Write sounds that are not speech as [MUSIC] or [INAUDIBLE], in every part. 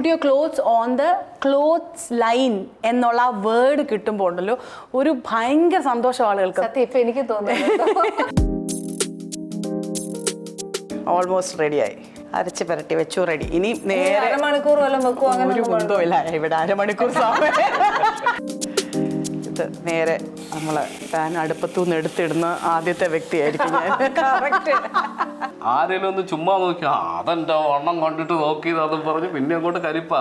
Put your clothes on the clothes line എന്നുള്ള ആ word കിട്ടുമ്പോൾ ഉണ്ടല്ലോ ഒരു ഭയങ്കര സന്തോഷം ആളുകൾക്ക്. സത്യം ഇപ്പൊ എനിക്ക് തോന്നുന്നു ഓൾമോസ്റ്റ് ആയി. അരച്ച് പുരട്ടി വെച്ചു റെഡി ഇനി നേരെ അരമണിക്കൂർ വല്ലതും വെക്കുമോ അങ്ങനെ ഒരു ഇവിടെ അരമണിക്കൂർ സമയം. ഇത് നേരെ നമ്മളെ പാൻ അടുപ്പത്തുനിന്ന് എടുത്തിടുന്ന ആദ്യത്തെ വ്യക്തിയായിരിക്കും ഞാൻ. ആരെങ്കിലും ഒന്ന് ചുമ്മാ നോക്കി അതെന്റെ വണ്ണം കണ്ടിട്ട് നോക്കി നോക്കിയതാന്നും പറഞ്ഞു പിന്നെ അങ്ങോട്ട് കരിപ്പ.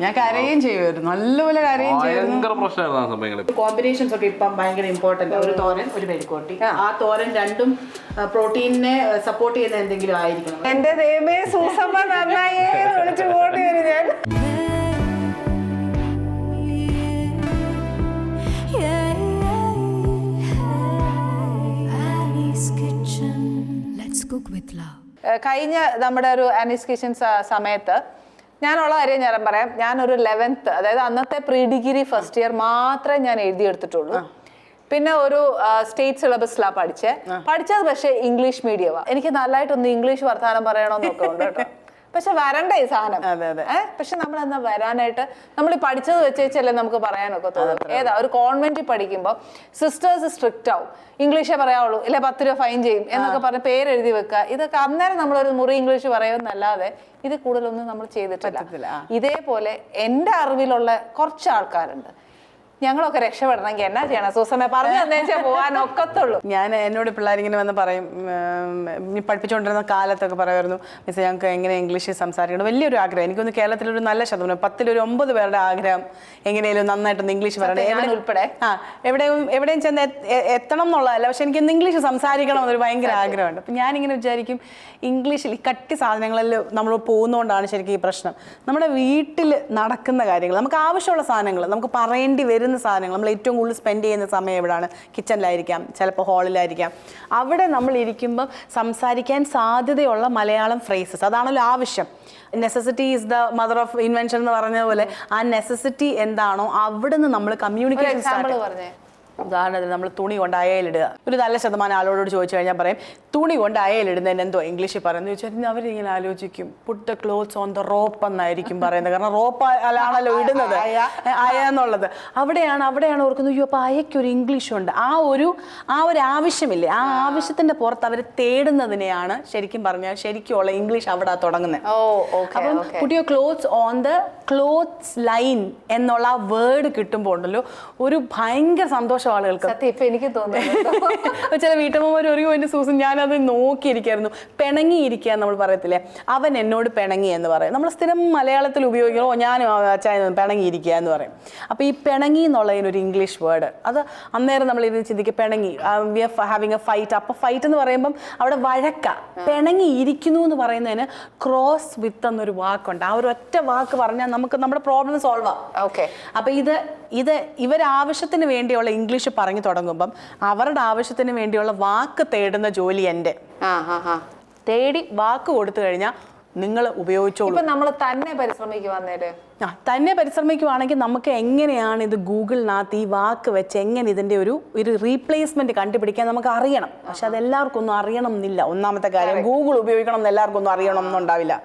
ഞാൻ കരയും ചെയ്യുമായിരുന്നു നല്ലപോലെ കരയും ചെയ്യുന്നു ഭയങ്കര പ്രശ്നമായിരുന്നു ആ സമയങ്ങളിൽ. കോമ്പിനേഷൻസ് ഒക്കെ ഇപ്പം ഭയങ്കര ഇമ്പോർട്ടന്റ് ഒരു തോരൻ ഒരു വെരിക്കോട്ടി ആ. തോരൻ രണ്ടും പ്രോട്ടീനെ സപ്പോർട്ട് ചെയ്യുന്ന എന്തെങ്കിലും ആയിരിക്കണം. എന്റെ ദൈവമേ സൂസമ്മ നന്നായേ വിളിച്ചു ഓടി വരും ഞാൻ. Let's cook with love. കഴിഞ്ഞ നമ്മുടെ ഒരു അനീസ് കിച്ചൻ സമയത്ത് ഞാനുള്ള കാര്യം ഞാൻ പറയാം. ഞാനൊരു ലെവൻത്ത് അതായത് അന്നത്തെ പ്രീ ഡിഗ്രി ഫസ്റ്റ് ഇയർ മാത്രമേ ഞാൻ എഴുതിയെടുത്തിട്ടുള്ളൂ. പിന്നെ ഒരു സ്റ്റേറ്റ് സിലബസിലാണ് പഠിച്ചേ. പഠിച്ചത് പക്ഷേ ഇംഗ്ലീഷ് മീഡിയമാണ് എനിക്ക് നല്ലതായിട്ടൊന്ന് ഇംഗ്ലീഷ് വർത്തമാനം പറയണമെന്നൊക്കെ ഉണ്ട് കേട്ടോ. [LAUGHS] പക്ഷെ വരണ്ട ഈ സാധനം. ഏഹ് പക്ഷെ നമ്മൾ എന്നാ വരാനായിട്ട് നമ്മൾ പഠിച്ചത് വെച്ചേച്ചല്ലേ നമുക്ക് പറയാനൊക്കെ തോന്നും ഏതാ ഒരു കോൺവെന്റിൽ പഠിക്കുമ്പോൾ സിസ്റ്റേഴ്സ് സ്ട്രിക്റ്റ് ആവും. ഇംഗ്ലീഷേ പറയാവുള്ളൂ. ഇല്ല പത്ത് രൂപ ഫൈൻ ചെയ്യും എന്നൊക്കെ പറഞ്ഞ് പേരെഴുതി വെക്കുക. ഇതൊക്കെ അന്നേരം നമ്മളൊരു മുറി ഇംഗ്ലീഷ് പറയുമെന്നല്ലാതെ ഇത് കൂടുതലൊന്നും നമ്മൾ ചെയ്തിട്ടില്ല. ഇതേപോലെ എന്റെ അറിവിലുള്ള കുറച്ച് ആൾക്കാരുണ്ട്. ഞങ്ങളൊക്കെ രക്ഷപ്പെടണമെങ്കിൽ എന്നാ ചെയ്യണം? സൂസമ്മ പറഞ്ഞു തന്നേച്ചാൽ പോകാൻ ഒക്കത്തുള്ളൂ ഞാൻ എന്നോട് പിള്ളേരിങ്ങനെ വന്ന് പറയും പഠിപ്പിച്ചുകൊണ്ടിരുന്ന കാലത്തൊക്കെ പറയുമായിരുന്നു മിസ് ഞങ്ങൾക്ക് എങ്ങനെ ഇംഗ്ലീഷിൽ സംസാരിക്കണം? വലിയൊരു ആഗ്രഹം. എനിക്കൊന്ന് കേരളത്തിലൊരു നല്ല ശതമാനം പത്തിലൊരു ഒമ്പത് പേരുടെ ആഗ്രഹം എങ്ങനെയും നന്നായിട്ടൊന്ന് ഇംഗ്ലീഷ് പറയണം. എവിടെ- ഉൾപ്പെടെ. ആ എവിടെയും എവിടെയും ചെന്ന് എത്തണം എന്നുള്ളതല്ല പക്ഷെ എനിക്കൊന്ന് ഇംഗ്ലീഷ് സംസാരിക്കണം എന്നൊരു ഭയങ്കര ആഗ്രഹമുണ്ട്. അപ്പം ഞാനിങ്ങനെ വിചാരിക്കും ഇംഗ്ലീഷിൽ ഈ കട്ടി സാധനങ്ങളിൽ നമ്മൾ പോകുന്നതുകൊണ്ടാണ് ശരിക്കും ഈ പ്രശ്നം. നമ്മുടെ വീട്ടിൽ നടക്കുന്ന കാര്യങ്ങൾ നമുക്ക് ആവശ്യമുള്ള സാധനങ്ങൾ നമുക്ക് പറയേണ്ടി വരുന്ന സാധനങ്ങൾ നമ്മൾ ഏറ്റവും കൂടുതൽ സ്പെൻഡ് ചെയ്യുന്ന സമയം എവിടെയാണ് കിച്ചണിലായിരിക്കാം ചിലപ്പോൾ ഹാളിലായിരിക്കാം അവിടെ നമ്മൾ ഇരിക്കുമ്പം സംസാരിക്കാൻ സാധ്യതയുള്ള മലയാളം ഫ്രേസസ് അതാണല്ലോ ആവശ്യം. Necessity is the mother of invention എന്ന് പറഞ്ഞ പോലെ ആ നെസസിറ്റി എന്താണോ അവിടെ നിന്ന് നമ്മൾ കമ്മ്യൂണിക്കേഷൻ ഉദാഹരണത്തിന് നമ്മൾ തുണി കൊണ്ട് അയലിടുക. ഒരു നല്ല ശതമാനം ആളോട് ചോദിച്ചു കഴിഞ്ഞാൽ പറയും തുണി കൊണ്ട് അയലിടുന്നതിന് എന്തോ ഇംഗ്ലീഷിൽ പറയുന്നത് ചോദിച്ചാൽ അവരിങ്ങനെ ആലോചിക്കും. Put the clothes on the rope എന്നായിരിക്കും പറയുന്നത്. കാരണം റോപ്പ് ആണല്ലോ ഇടുന്നത്. അയ. എന്നുള്ളത്. അവിടെയാണ് അവിടെയാണ് ഓർക്കുന്നത് അയ്യോ അപ്പോൾ അയക്കൊരു ഇംഗ്ലീഷ് ഉണ്ട്. ആ ഒരു ആ ഒരു ആവശ്യമില്ലേ? ആ ആവശ്യത്തിന്റെ പുറത്ത് അവർ തേടുന്നതിനെയാണ് ശരിക്കും പറഞ്ഞാൽ ശരിക്കുള്ള ഇംഗ്ലീഷ് അവിടെ തുടങ്ങുന്നത്. അപ്പം കുട്ടിയോ clothes on the clothes line എന്നുള്ള ആ വേർഡ് കിട്ടുമ്പോൾ ഉണ്ടല്ലോ ഒരു ഭയങ്കര സന്തോഷം ആളുകൾക്ക്. സത്യം ഇപ്പൊ എനിക്ക് തോന്നുന്നു ചില വീട്ടമ്മമാർ ഒരു പോയിന്റ് സൂസൻ ഞാനത് നോക്കിയിരിക്കായിരുന്നു. പിണങ്ങിയിരിക്കുക നമ്മൾ പറയത്തില്ലേ? അവൻ എന്നോട് പിണങ്ങി എന്ന് പറയും. നമ്മൾ സ്ഥിരം മലയാളത്തിൽ ഉപയോഗിക്കണോ ഞാനും അച്ഛൻ പിണങ്ങിയിരിക്കുക എന്ന് പറയും. അപ്പോൾ ഈ പിണങ്ങി എന്നുള്ളതിനൊരു ഇംഗ്ലീഷ് വേർഡ് അത് അന്നേരം നമ്മൾ ഇരുന്ന് ചിന്തിക്കുക പിണങ്ങി we are having a fight അപ്പോൾ ഫൈറ്റ് എന്ന് പറയുമ്പം അവിടെ വഴക്ക പിണങ്ങിയിരിക്കുന്നു എന്ന് പറയുന്നതിന് ക്രോസ് വിത്ത് എന്നൊരു വാക്കുണ്ട്. ആ ഒരു ഒറ്റ വാക്ക് പറഞ്ഞാൽ നമുക്ക് നമ്മുടെ പ്രോബ്ലം സോൾവ് ആവും. ഓക്കെ അപ്പൊ ഇത് ഇത് ഇവരാവശ്യത്തിന് വേണ്ടിയുള്ള ഇംഗ്ലീഷ് പറഞ്ഞു തുടങ്ങുമ്പം അവരുടെ ആവശ്യത്തിന് വേണ്ടിയുള്ള വാക്ക് തേടുന്ന ജോലി എന്റെ. തേടി വാക്ക് കൊടുത്തു കഴിഞ്ഞാൽ നിങ്ങൾ ഉപയോഗിച്ചോളൂ. ഇപ്പൊ നമ്മൾ തന്നെ പരിശ്രമിക്കുവാൻ ആ തന്നെ പരിശ്രമിക്കുവാണെങ്കിൽ നമുക്ക് എങ്ങനെയാണ് ഇത് ഗൂഗിളിനകത്ത് ഈ വാക്ക് വെച്ച് എങ്ങനെ ഇതിന്റെ ഒരു ഒരു റീപ്ലേസ്മെന്റ് കണ്ടുപിടിക്കാൻ നമുക്ക് അറിയണം? പക്ഷെ അതെല്ലാവർക്കും ഒന്നും അറിയണം എന്നില്ല ഒന്നാമത്തെ കാര്യം ഗൂഗിൾ ഉപയോഗിക്കണം എന്ന് എല്ലാവർക്കും ഒന്നും അറിയണം എന്നുണ്ടാവില്ല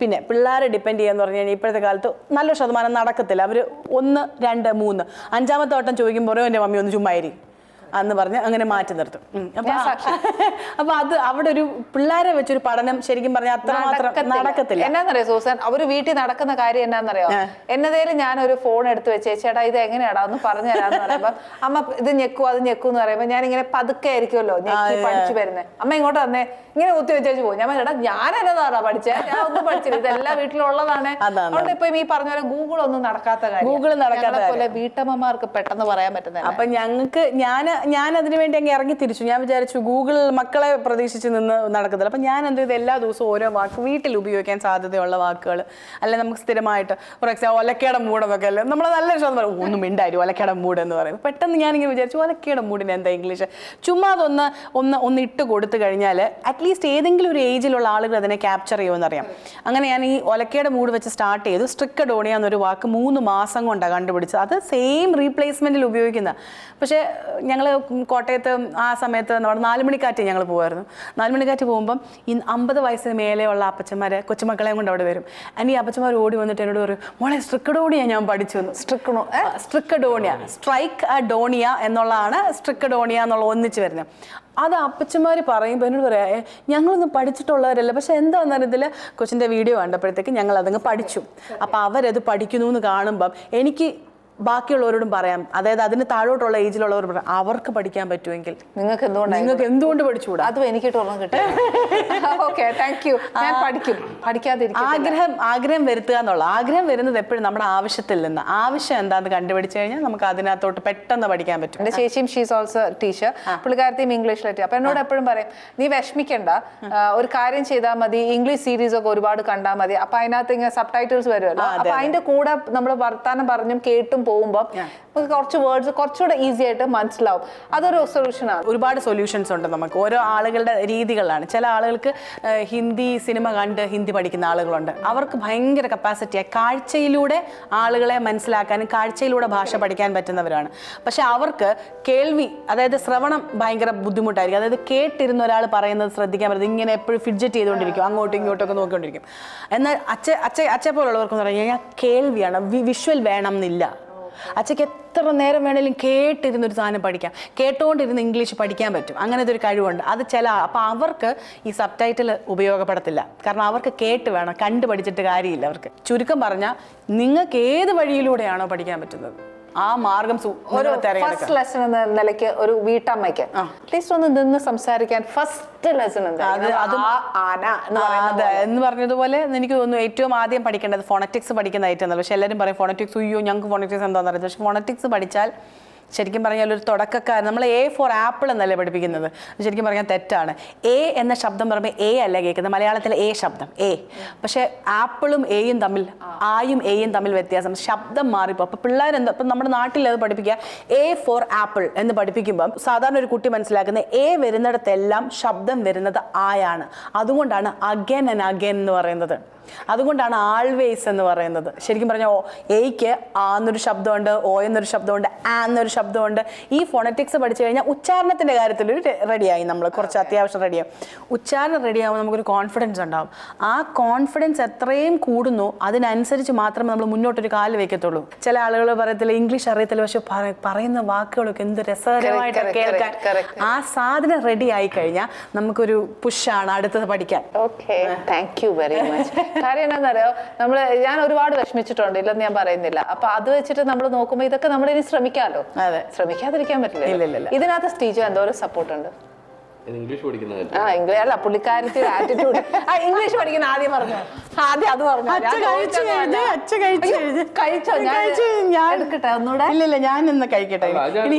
പിന്നെ പിള്ളേരെ ഡിപ്പെൻഡ് ചെയ്യാന്ന് പറഞ്ഞു കഴിഞ്ഞാൽ ഇപ്പോഴത്തെ കാലത്ത് നല്ല ശതമാനം നടക്കത്തില്ല. അവർ ഒന്ന് രണ്ട് മൂന്ന്. അഞ്ചാമത്തെ വട്ടം ചോദിക്കുമ്പോൾ എന്റെ മമ്മി ഒന്ന് ചുമ്മായിരി അന്ന് പറഞ്ഞ് അങ്ങനെ മാറ്റി നിർത്തും. അപ്പൊ [LAUGHS] അപ്പൊ അത് അവിടെ ഒരു പിള്ളേരെ വെച്ചൊരു പഠനം ശരിക്കും പറഞ്ഞാൽ അത്രമാത്രം നടക്കത്തില്ല. എന്നാന്നറിയോ സൂസൻ? അവർ വീട്ടിൽ നടക്കുന്ന കാര്യം എന്നാന്നറിയോ? എന്നതേലും ഞാൻ ഒരു ഫോൺ എടുത്ത് വെച്ചേ ചേട്ടാ ഇത് എങ്ങനെയാടാ? ഒന്ന് പറഞ്ഞു തരാന്ന് പറയുമ്പോ അമ്മ ഇത് ഞെക്കു അത് ഞെക്കൂ എന്ന് പറയുമ്പോ ഞാൻ ഇങ്ങനെ പതുക്കെ ആയിരിക്കുമല്ലോ ഞെക്കി പഠിച്ചു വരുന്നത് അമ്മ ഇങ്ങോട്ട് വന്നേ. ഇങ്ങനെ കുത്തി വെച്ചു പോകും. ഞാൻ ചേട്ടാ ഞാൻ എന്നതാടാ പഠിച്ചേ? ഞാൻ ഒന്നും പഠിച്ചില്ല. ഇതെല്ലാം വീട്ടിലുള്ളതാണ്. അതുകൊണ്ട് ഇപ്പൊ ഈ പറഞ്ഞ പോലെ ഗൂഗിൾ ഒന്നും നടക്കാത്ത കാര്യം. ഗൂഗിൾ നടക്കാത്ത പോലെ വീട്ടമ്മമാർക്ക് പെട്ടെന്ന് പറയാൻ പറ്റുന്നത് അപ്പൊ ഞങ്ങൾക്ക് ഞാൻ ഞാൻ അതിനു വേണ്ടി അങ്ങ് ഇറങ്ങി തിരിച്ചു. ഞാൻ വിചാരിച്ചു ഗൂഗിൾ മക്കളെ പ്രതീക്ഷിച്ച് നിന്ന് നടക്കത്തില്ല അപ്പം ഞാൻ എന്ത് ചെയ്തു? എല്ലാ ദിവസവും ഓരോ വാക്ക് വീട്ടിൽ ഉപയോഗിക്കാൻ സാധ്യതയുള്ള വാക്കുകൾ അല്ലെ നമുക്ക് സ്ഥിരമായിട്ട് ഫോർ എക്സാമ്പിൾ ഒലക്കയുടെ മൂടെന്നൊക്കെ അല്ലേ? നമ്മൾ നല്ല ശതമാനം പറയും ഒന്നും മിണ്ടായിരുന്നു ഒലക്കയുടെ മൂട് എന്ന് പറയും പെട്ടെന്ന് ഞാനിങ്ങനെ വിചാരിച്ചു ഒലക്കയുടെ മൂടിന് എന്താ ഇംഗ്ലീഷ്? ചുമ്മാ അതൊന്ന് ഒന്ന് ഒന്ന് ഇട്ട് കൊടുത്തു കഴിഞ്ഞാൽ അറ്റ്ലീസ്റ്റ് ഏതെങ്കിലും ഒരു ഏജിലുള്ള ആളുകൾ അതിനെ ക്യാപ്ചർ ചെയ്യുമെന്നറിയാം അങ്ങനെ ഞാൻ ഈ ഒലക്കയുടെ മൂട് വെച്ച് സ്റ്റാർട്ട് ചെയ്തു. സ്ട്രിക്കഡോണിയ എന്നൊരു വാക്ക് മൂന്ന് മാസം കൊണ്ടാണ് കണ്ടുപിടിച്ചത്. അത് സെയിം റീപ്ലേസ്മെന്റിൽ ഉപയോഗിക്കുന്ന. പക്ഷേ ഞങ്ങൾ കോട്ടയത്ത് ആ സമയത്ത് നമ്മുടെ നാലുമണിക്കാറ്റ് ഞങ്ങൾ പോകുമായിരുന്നു നാലുമണിക്കാറ്റ് പോകുമ്പം ഈ അമ്പത് വയസ്സിന് മേലെയുള്ള അപ്പച്ചന്മാർ കൊച്ചുമക്കളെയും കൊണ്ട് അവിടെ വരും. അനി അപ്പച്ചന്മാർ ഓടി വന്നിട്ട് എന്നോട് പറയും മോളെ സ്ട്രിക്കഡോണിയ ഞാൻ പഠിച്ചു എന്ന്. സ്ട്രിക്കണോ സ്ട്രിക്കഡോണിയ സ്ട്രൈക്ക് ഡോണിയ. എന്നുള്ളതാണ് സ്ട്രിക്കഡോണിയ എന്നുള്ള ഒന്നിച്ച് വരുന്നത്. അത് അപ്പച്ചന്മാർ പറയുമ്പോൾ എന്നോട് പറയാം "ഏ, ഞങ്ങളൊന്നും പഠിച്ചിട്ടുള്ളവരല്ല. പക്ഷെ എന്താണെന്ന് ഇതിൽ കൊച്ചിന്റെ വീഡിയോ കണ്ടപ്പോഴത്തേക്ക് ഞങ്ങൾ അതങ്ങ് പഠിച്ചു. അപ്പോൾ അവരത് പഠിക്കുന്നു എന്ന് കാണുമ്പം എനിക്ക് ബാക്കിയുള്ളവരോടും പറയാം. അതായത് അതിന് താഴോട്ടുള്ള ഏജിലുള്ളവർ പറയാം അവർക്ക് പഠിക്കാൻ പറ്റുമെങ്കിൽ നിങ്ങൾക്ക് എന്തുകൊണ്ടാണ് നിങ്ങൾക്ക് എന്തുകൊണ്ട് പഠിച്ചുകൂടാ? അതും എനിക്ക് തുറന്നു കിട്ടി. ഓക്കെ താങ്ക് യു ഞാൻ പഠിക്കും. പഠിക്കാതിരിക്കും ആഗ്രഹം ആഗ്രഹം വരുത്തുക എന്നുള്ള ആഗ്രഹം വരുന്നത് എപ്പോഴും നമ്മുടെ ആവശ്യത്തിൽ നിന്ന്. ആവശ്യം എന്താണെന്ന് കണ്ടുപിടിച്ചു കഴിഞ്ഞാൽ നമുക്ക് അതിനകത്തോട്ട് പെട്ടെന്ന് പഠിക്കാൻ പറ്റും. എന്റെ ചേച്ചിയും ഷീസ് ഓൾസോ ടീച്ചർ പുള്ളിക്കാരത്തെയും ഇംഗ്ലീഷിലെത്തി അപ്പൊ എന്നോട് എപ്പോഴും പറയും നീ വിഷമിക്കണ്ട. ഒരു കാര്യം ചെയ്താൽ മതി. ഇംഗ്ലീഷ് സീരീസ് ഒക്കെ ഒരുപാട് കണ്ടാൽ മതി. അപ്പൊ അതിനകത്ത് ഇങ്ങനെ സബ് ടൈറ്റിൽസ് വരുമല്ലോ അപ്പൊ അതിന്റെ കൂടെ നമ്മൾ വർത്താനം പറഞ്ഞും കേട്ടും പോകുമ്പോൾ നമുക്ക് കുറച്ച് വേർഡ്സ് കുറച്ചുകൂടെ ഈസി ആയിട്ട് മനസ്സിലാവും. അതൊരു സൊല്യൂഷനാണ് ഒരുപാട് സൊല്യൂഷൻസ് ഉണ്ട് നമുക്ക്. ഓരോ ആളുകളുടെ രീതികളാണ്. ചില ആളുകൾക്ക് ഹിന്ദി സിനിമ കണ്ട് ഹിന്ദി പഠിക്കുന്ന ആളുകളുണ്ട്. അവർക്ക് ഭയങ്കര കപ്പാസിറ്റിയാണ് കാഴ്ചയിലൂടെ ആളുകളെ മനസ്സിലാക്കാനും കാഴ്ചയിലൂടെ ഭാഷ പഠിക്കാൻ പറ്റുന്നവരാണ്. പക്ഷെ അവർക്ക് കേൾവി അതായത് ശ്രവണം ഭയങ്കര ബുദ്ധിമുട്ടായിരിക്കും. അതായത് കേട്ടിരുന്ന ഒരാൾ പറയുന്നത് ശ്രദ്ധിക്കാൻ പറ്റുന്നത് ഇങ്ങനെ എപ്പോഴും ഫിഡ്ജറ്റ് ചെയ്തുകൊണ്ടിരിക്കും. അങ്ങോട്ടും ഇങ്ങോട്ടും ഒക്കെ നോക്കിക്കൊണ്ടിരിക്കും. എന്നാൽ അച്ഛ അച്ഛ അച്ഛ പോലുള്ളവർക്കെന്ന് പറഞ്ഞു കഴിഞ്ഞാൽ കേൾവിയാണ്. വിഷ്വൽ വേണം എന്നില്ല. അച്ഛക്ക് എത്ര നേരം വേണേലും കേട്ടിരുന്നൊരു സാധനം പഠിക്കാം. കേട്ടുകൊണ്ടിരുന്ന് ഇംഗ്ലീഷ് പഠിക്കാൻ പറ്റും. അങ്ങനത്തെ ഒരു കഴിവുണ്ട്. അത് ചില അപ്പോൾ അവർക്ക് ഈ സബ് ടൈറ്റിൽ ഉപയോഗപ്പെടത്തില്ല. കാരണം അവർക്ക് കേട്ട് വേണം. കണ്ടു പഠിച്ചിട്ട് കാര്യമില്ല അവർക്ക്. ചുരുക്കം പറഞ്ഞാൽ നിങ്ങൾക്ക് ഏത് വഴിയിലൂടെയാണോ പഠിക്കാൻ പറ്റുന്നത്? ആ മാർഗം ഒരു ഫസ്റ്റ് ലെസൺ എന്ന നിലയ്ക്ക് ഒരു വീട്ടമ്മയ്ക്ക്. അറ്റ്ലീസ്റ്റ് ഒന്ന് നിന്ന് സംസാരിക്കാൻ ഫസ്റ്റ് ലെസൺ അത് എന്ന് പറഞ്ഞതുപോലെ എനിക്ക് തോന്നുന്നു ഏറ്റവും ആദ്യം പഠിക്കേണ്ടത് ഫോണറ്റിക്സ് പഠിക്കുന്ന ഏറ്റവും പക്ഷെ എല്ലാവരും പറയും ഫോണറ്റിക്സ് അയ്യോ ഞങ്ങൾക്ക് ഫോണറ്റിക്സ് എന്താണെന്ന് അറിയാം പക്ഷെ ഫോണറ്റിക്സ് പഠിച്ചാൽ ശരിക്കും പറഞ്ഞാൽ ഒരു തുടക്കക്കാരൻ നമ്മൾ എ ഫോർ ആപ്പിൾ എന്നല്ലേ പഠിപ്പിക്കുന്നത്? ശരിക്കും പറഞ്ഞാൽ തെറ്റാണ്. എ എന്ന ശബ്ദം പറയുമ്പോൾ എ അല്ല കേൾക്കുന്നത്? മലയാളത്തിൽ എ ശബ്ദം എ പക്ഷേ ആപ്പിളും എയും തമ്മിൽ ആയും എയും തമ്മിൽ വ്യത്യാസം. ശബ്ദം മാറിപ്പോ. അപ്പോൾ പിള്ളേർ എന്താ ഇപ്പം നമ്മുടെ നാട്ടിൽ അത് പഠിപ്പിക്കുക. എ ഫോർ ആപ്പിൾ എന്ന് പഠിപ്പിക്കുമ്പം സാധാരണ ഒരു കുട്ടി മനസ്സിലാക്കുന്ന എ വരുന്നിടത്തെല്ലാം ശബ്ദം വരുന്നത് ആയാണ് അതുകൊണ്ടാണ് അഗൻ ആൻഡ് അഗൻ എന്ന് പറയുന്നത്. അതുകൊണ്ടാണ് ആൾവേസ് എന്ന് പറയുന്നത്. ശരിക്കും പറഞ്ഞാൽ ഓ എയ്ക്ക് ആ എന്നൊരു ശബ്ദമുണ്ട് ഓ എന്നൊരു ശബ്ദമുണ്ട് ആ എന്നൊരു ശബ്ദമുണ്ട്. ഈ ഫോണറ്റിക്സ് പഠിച്ചു കഴിഞ്ഞാൽ ഉച്ചാരണത്തിന്റെ കാര്യത്തിൽ ഒരു റെഡിയായി നമ്മൾ കുറച്ച് അത്യാവശ്യം റെഡിയാവും ഉച്ചാരണം റെഡിയാകുമ്പോൾ നമുക്കൊരു കോൺഫിഡൻസ് ഉണ്ടാവും. ആ കോൺഫിഡൻസ് എത്രയും കൂടുന്നു അതിനനുസരിച്ച് മാത്രമേ നമ്മൾ മുന്നോട്ടൊരു കാൽ വയ്ക്കത്തുള്ളൂ ചില ആളുകൾ പറയത്തില്ല ഇംഗ്ലീഷ് അറിയത്തില്ല പക്ഷെ പറയുന്ന വാക്കുകളൊക്കെ എന്ത് രസകരമായിട്ട് കേൾക്കാൻ. ആ സാധനം റെഡി ആയി കഴിഞ്ഞാൽ നമുക്കൊരു പുഷാണ് അടുത്തത് പഠിക്കാൻ. Okay thank you very much കാര്യം എന്താണെന്നറിയോ? നമ്മൾ ഞാൻ ഒരുപാട് വിഷമിച്ചിട്ടുണ്ട് ഇല്ലെന്ന് ഞാൻ പറയുന്നില്ല. അപ്പൊ അത് വെച്ചിട്ട് നമ്മൾ നോക്കുമ്പോൾ ഇതൊക്കെ നമ്മൾ ഇനി ശ്രമിക്കാമല്ലോ. ശ്രമിക്കാതിരിക്കാൻ പറ്റില്ല. ഇതിനകത്ത് സ്റ്റീജ് എന്തോരം സപ്പോർട്ട് ഉണ്ട്. ഇത് ഇംഗ്ലീഷ് പഠിക്കുന്നത് ആ ഇംഗ്ലീഷ് അല്ല പുള്ളിക്കാരത്തി ആറ്റിറ്റ്യൂഡ് ആ ഇംഗ്ലീഷ് പഠിക്കുന്ന ആദ്യം പറഞ്ഞു. ആദ്യം അത് പറഞ്ഞു. അച്ഛ കഴിച്ചു കഴിഞ്ഞ് അച്ഛ കഴിച്ചു കഴിഞ്ഞ് കഴിച്ചോ? ഞാൻ ഞാൻ എടുക്കട്ടെ ഒന്നുകൂടെ? ഇല്ല ഇല്ല ഞാൻ ഇന്ന് കഴിക്കട്ടെ ഇനി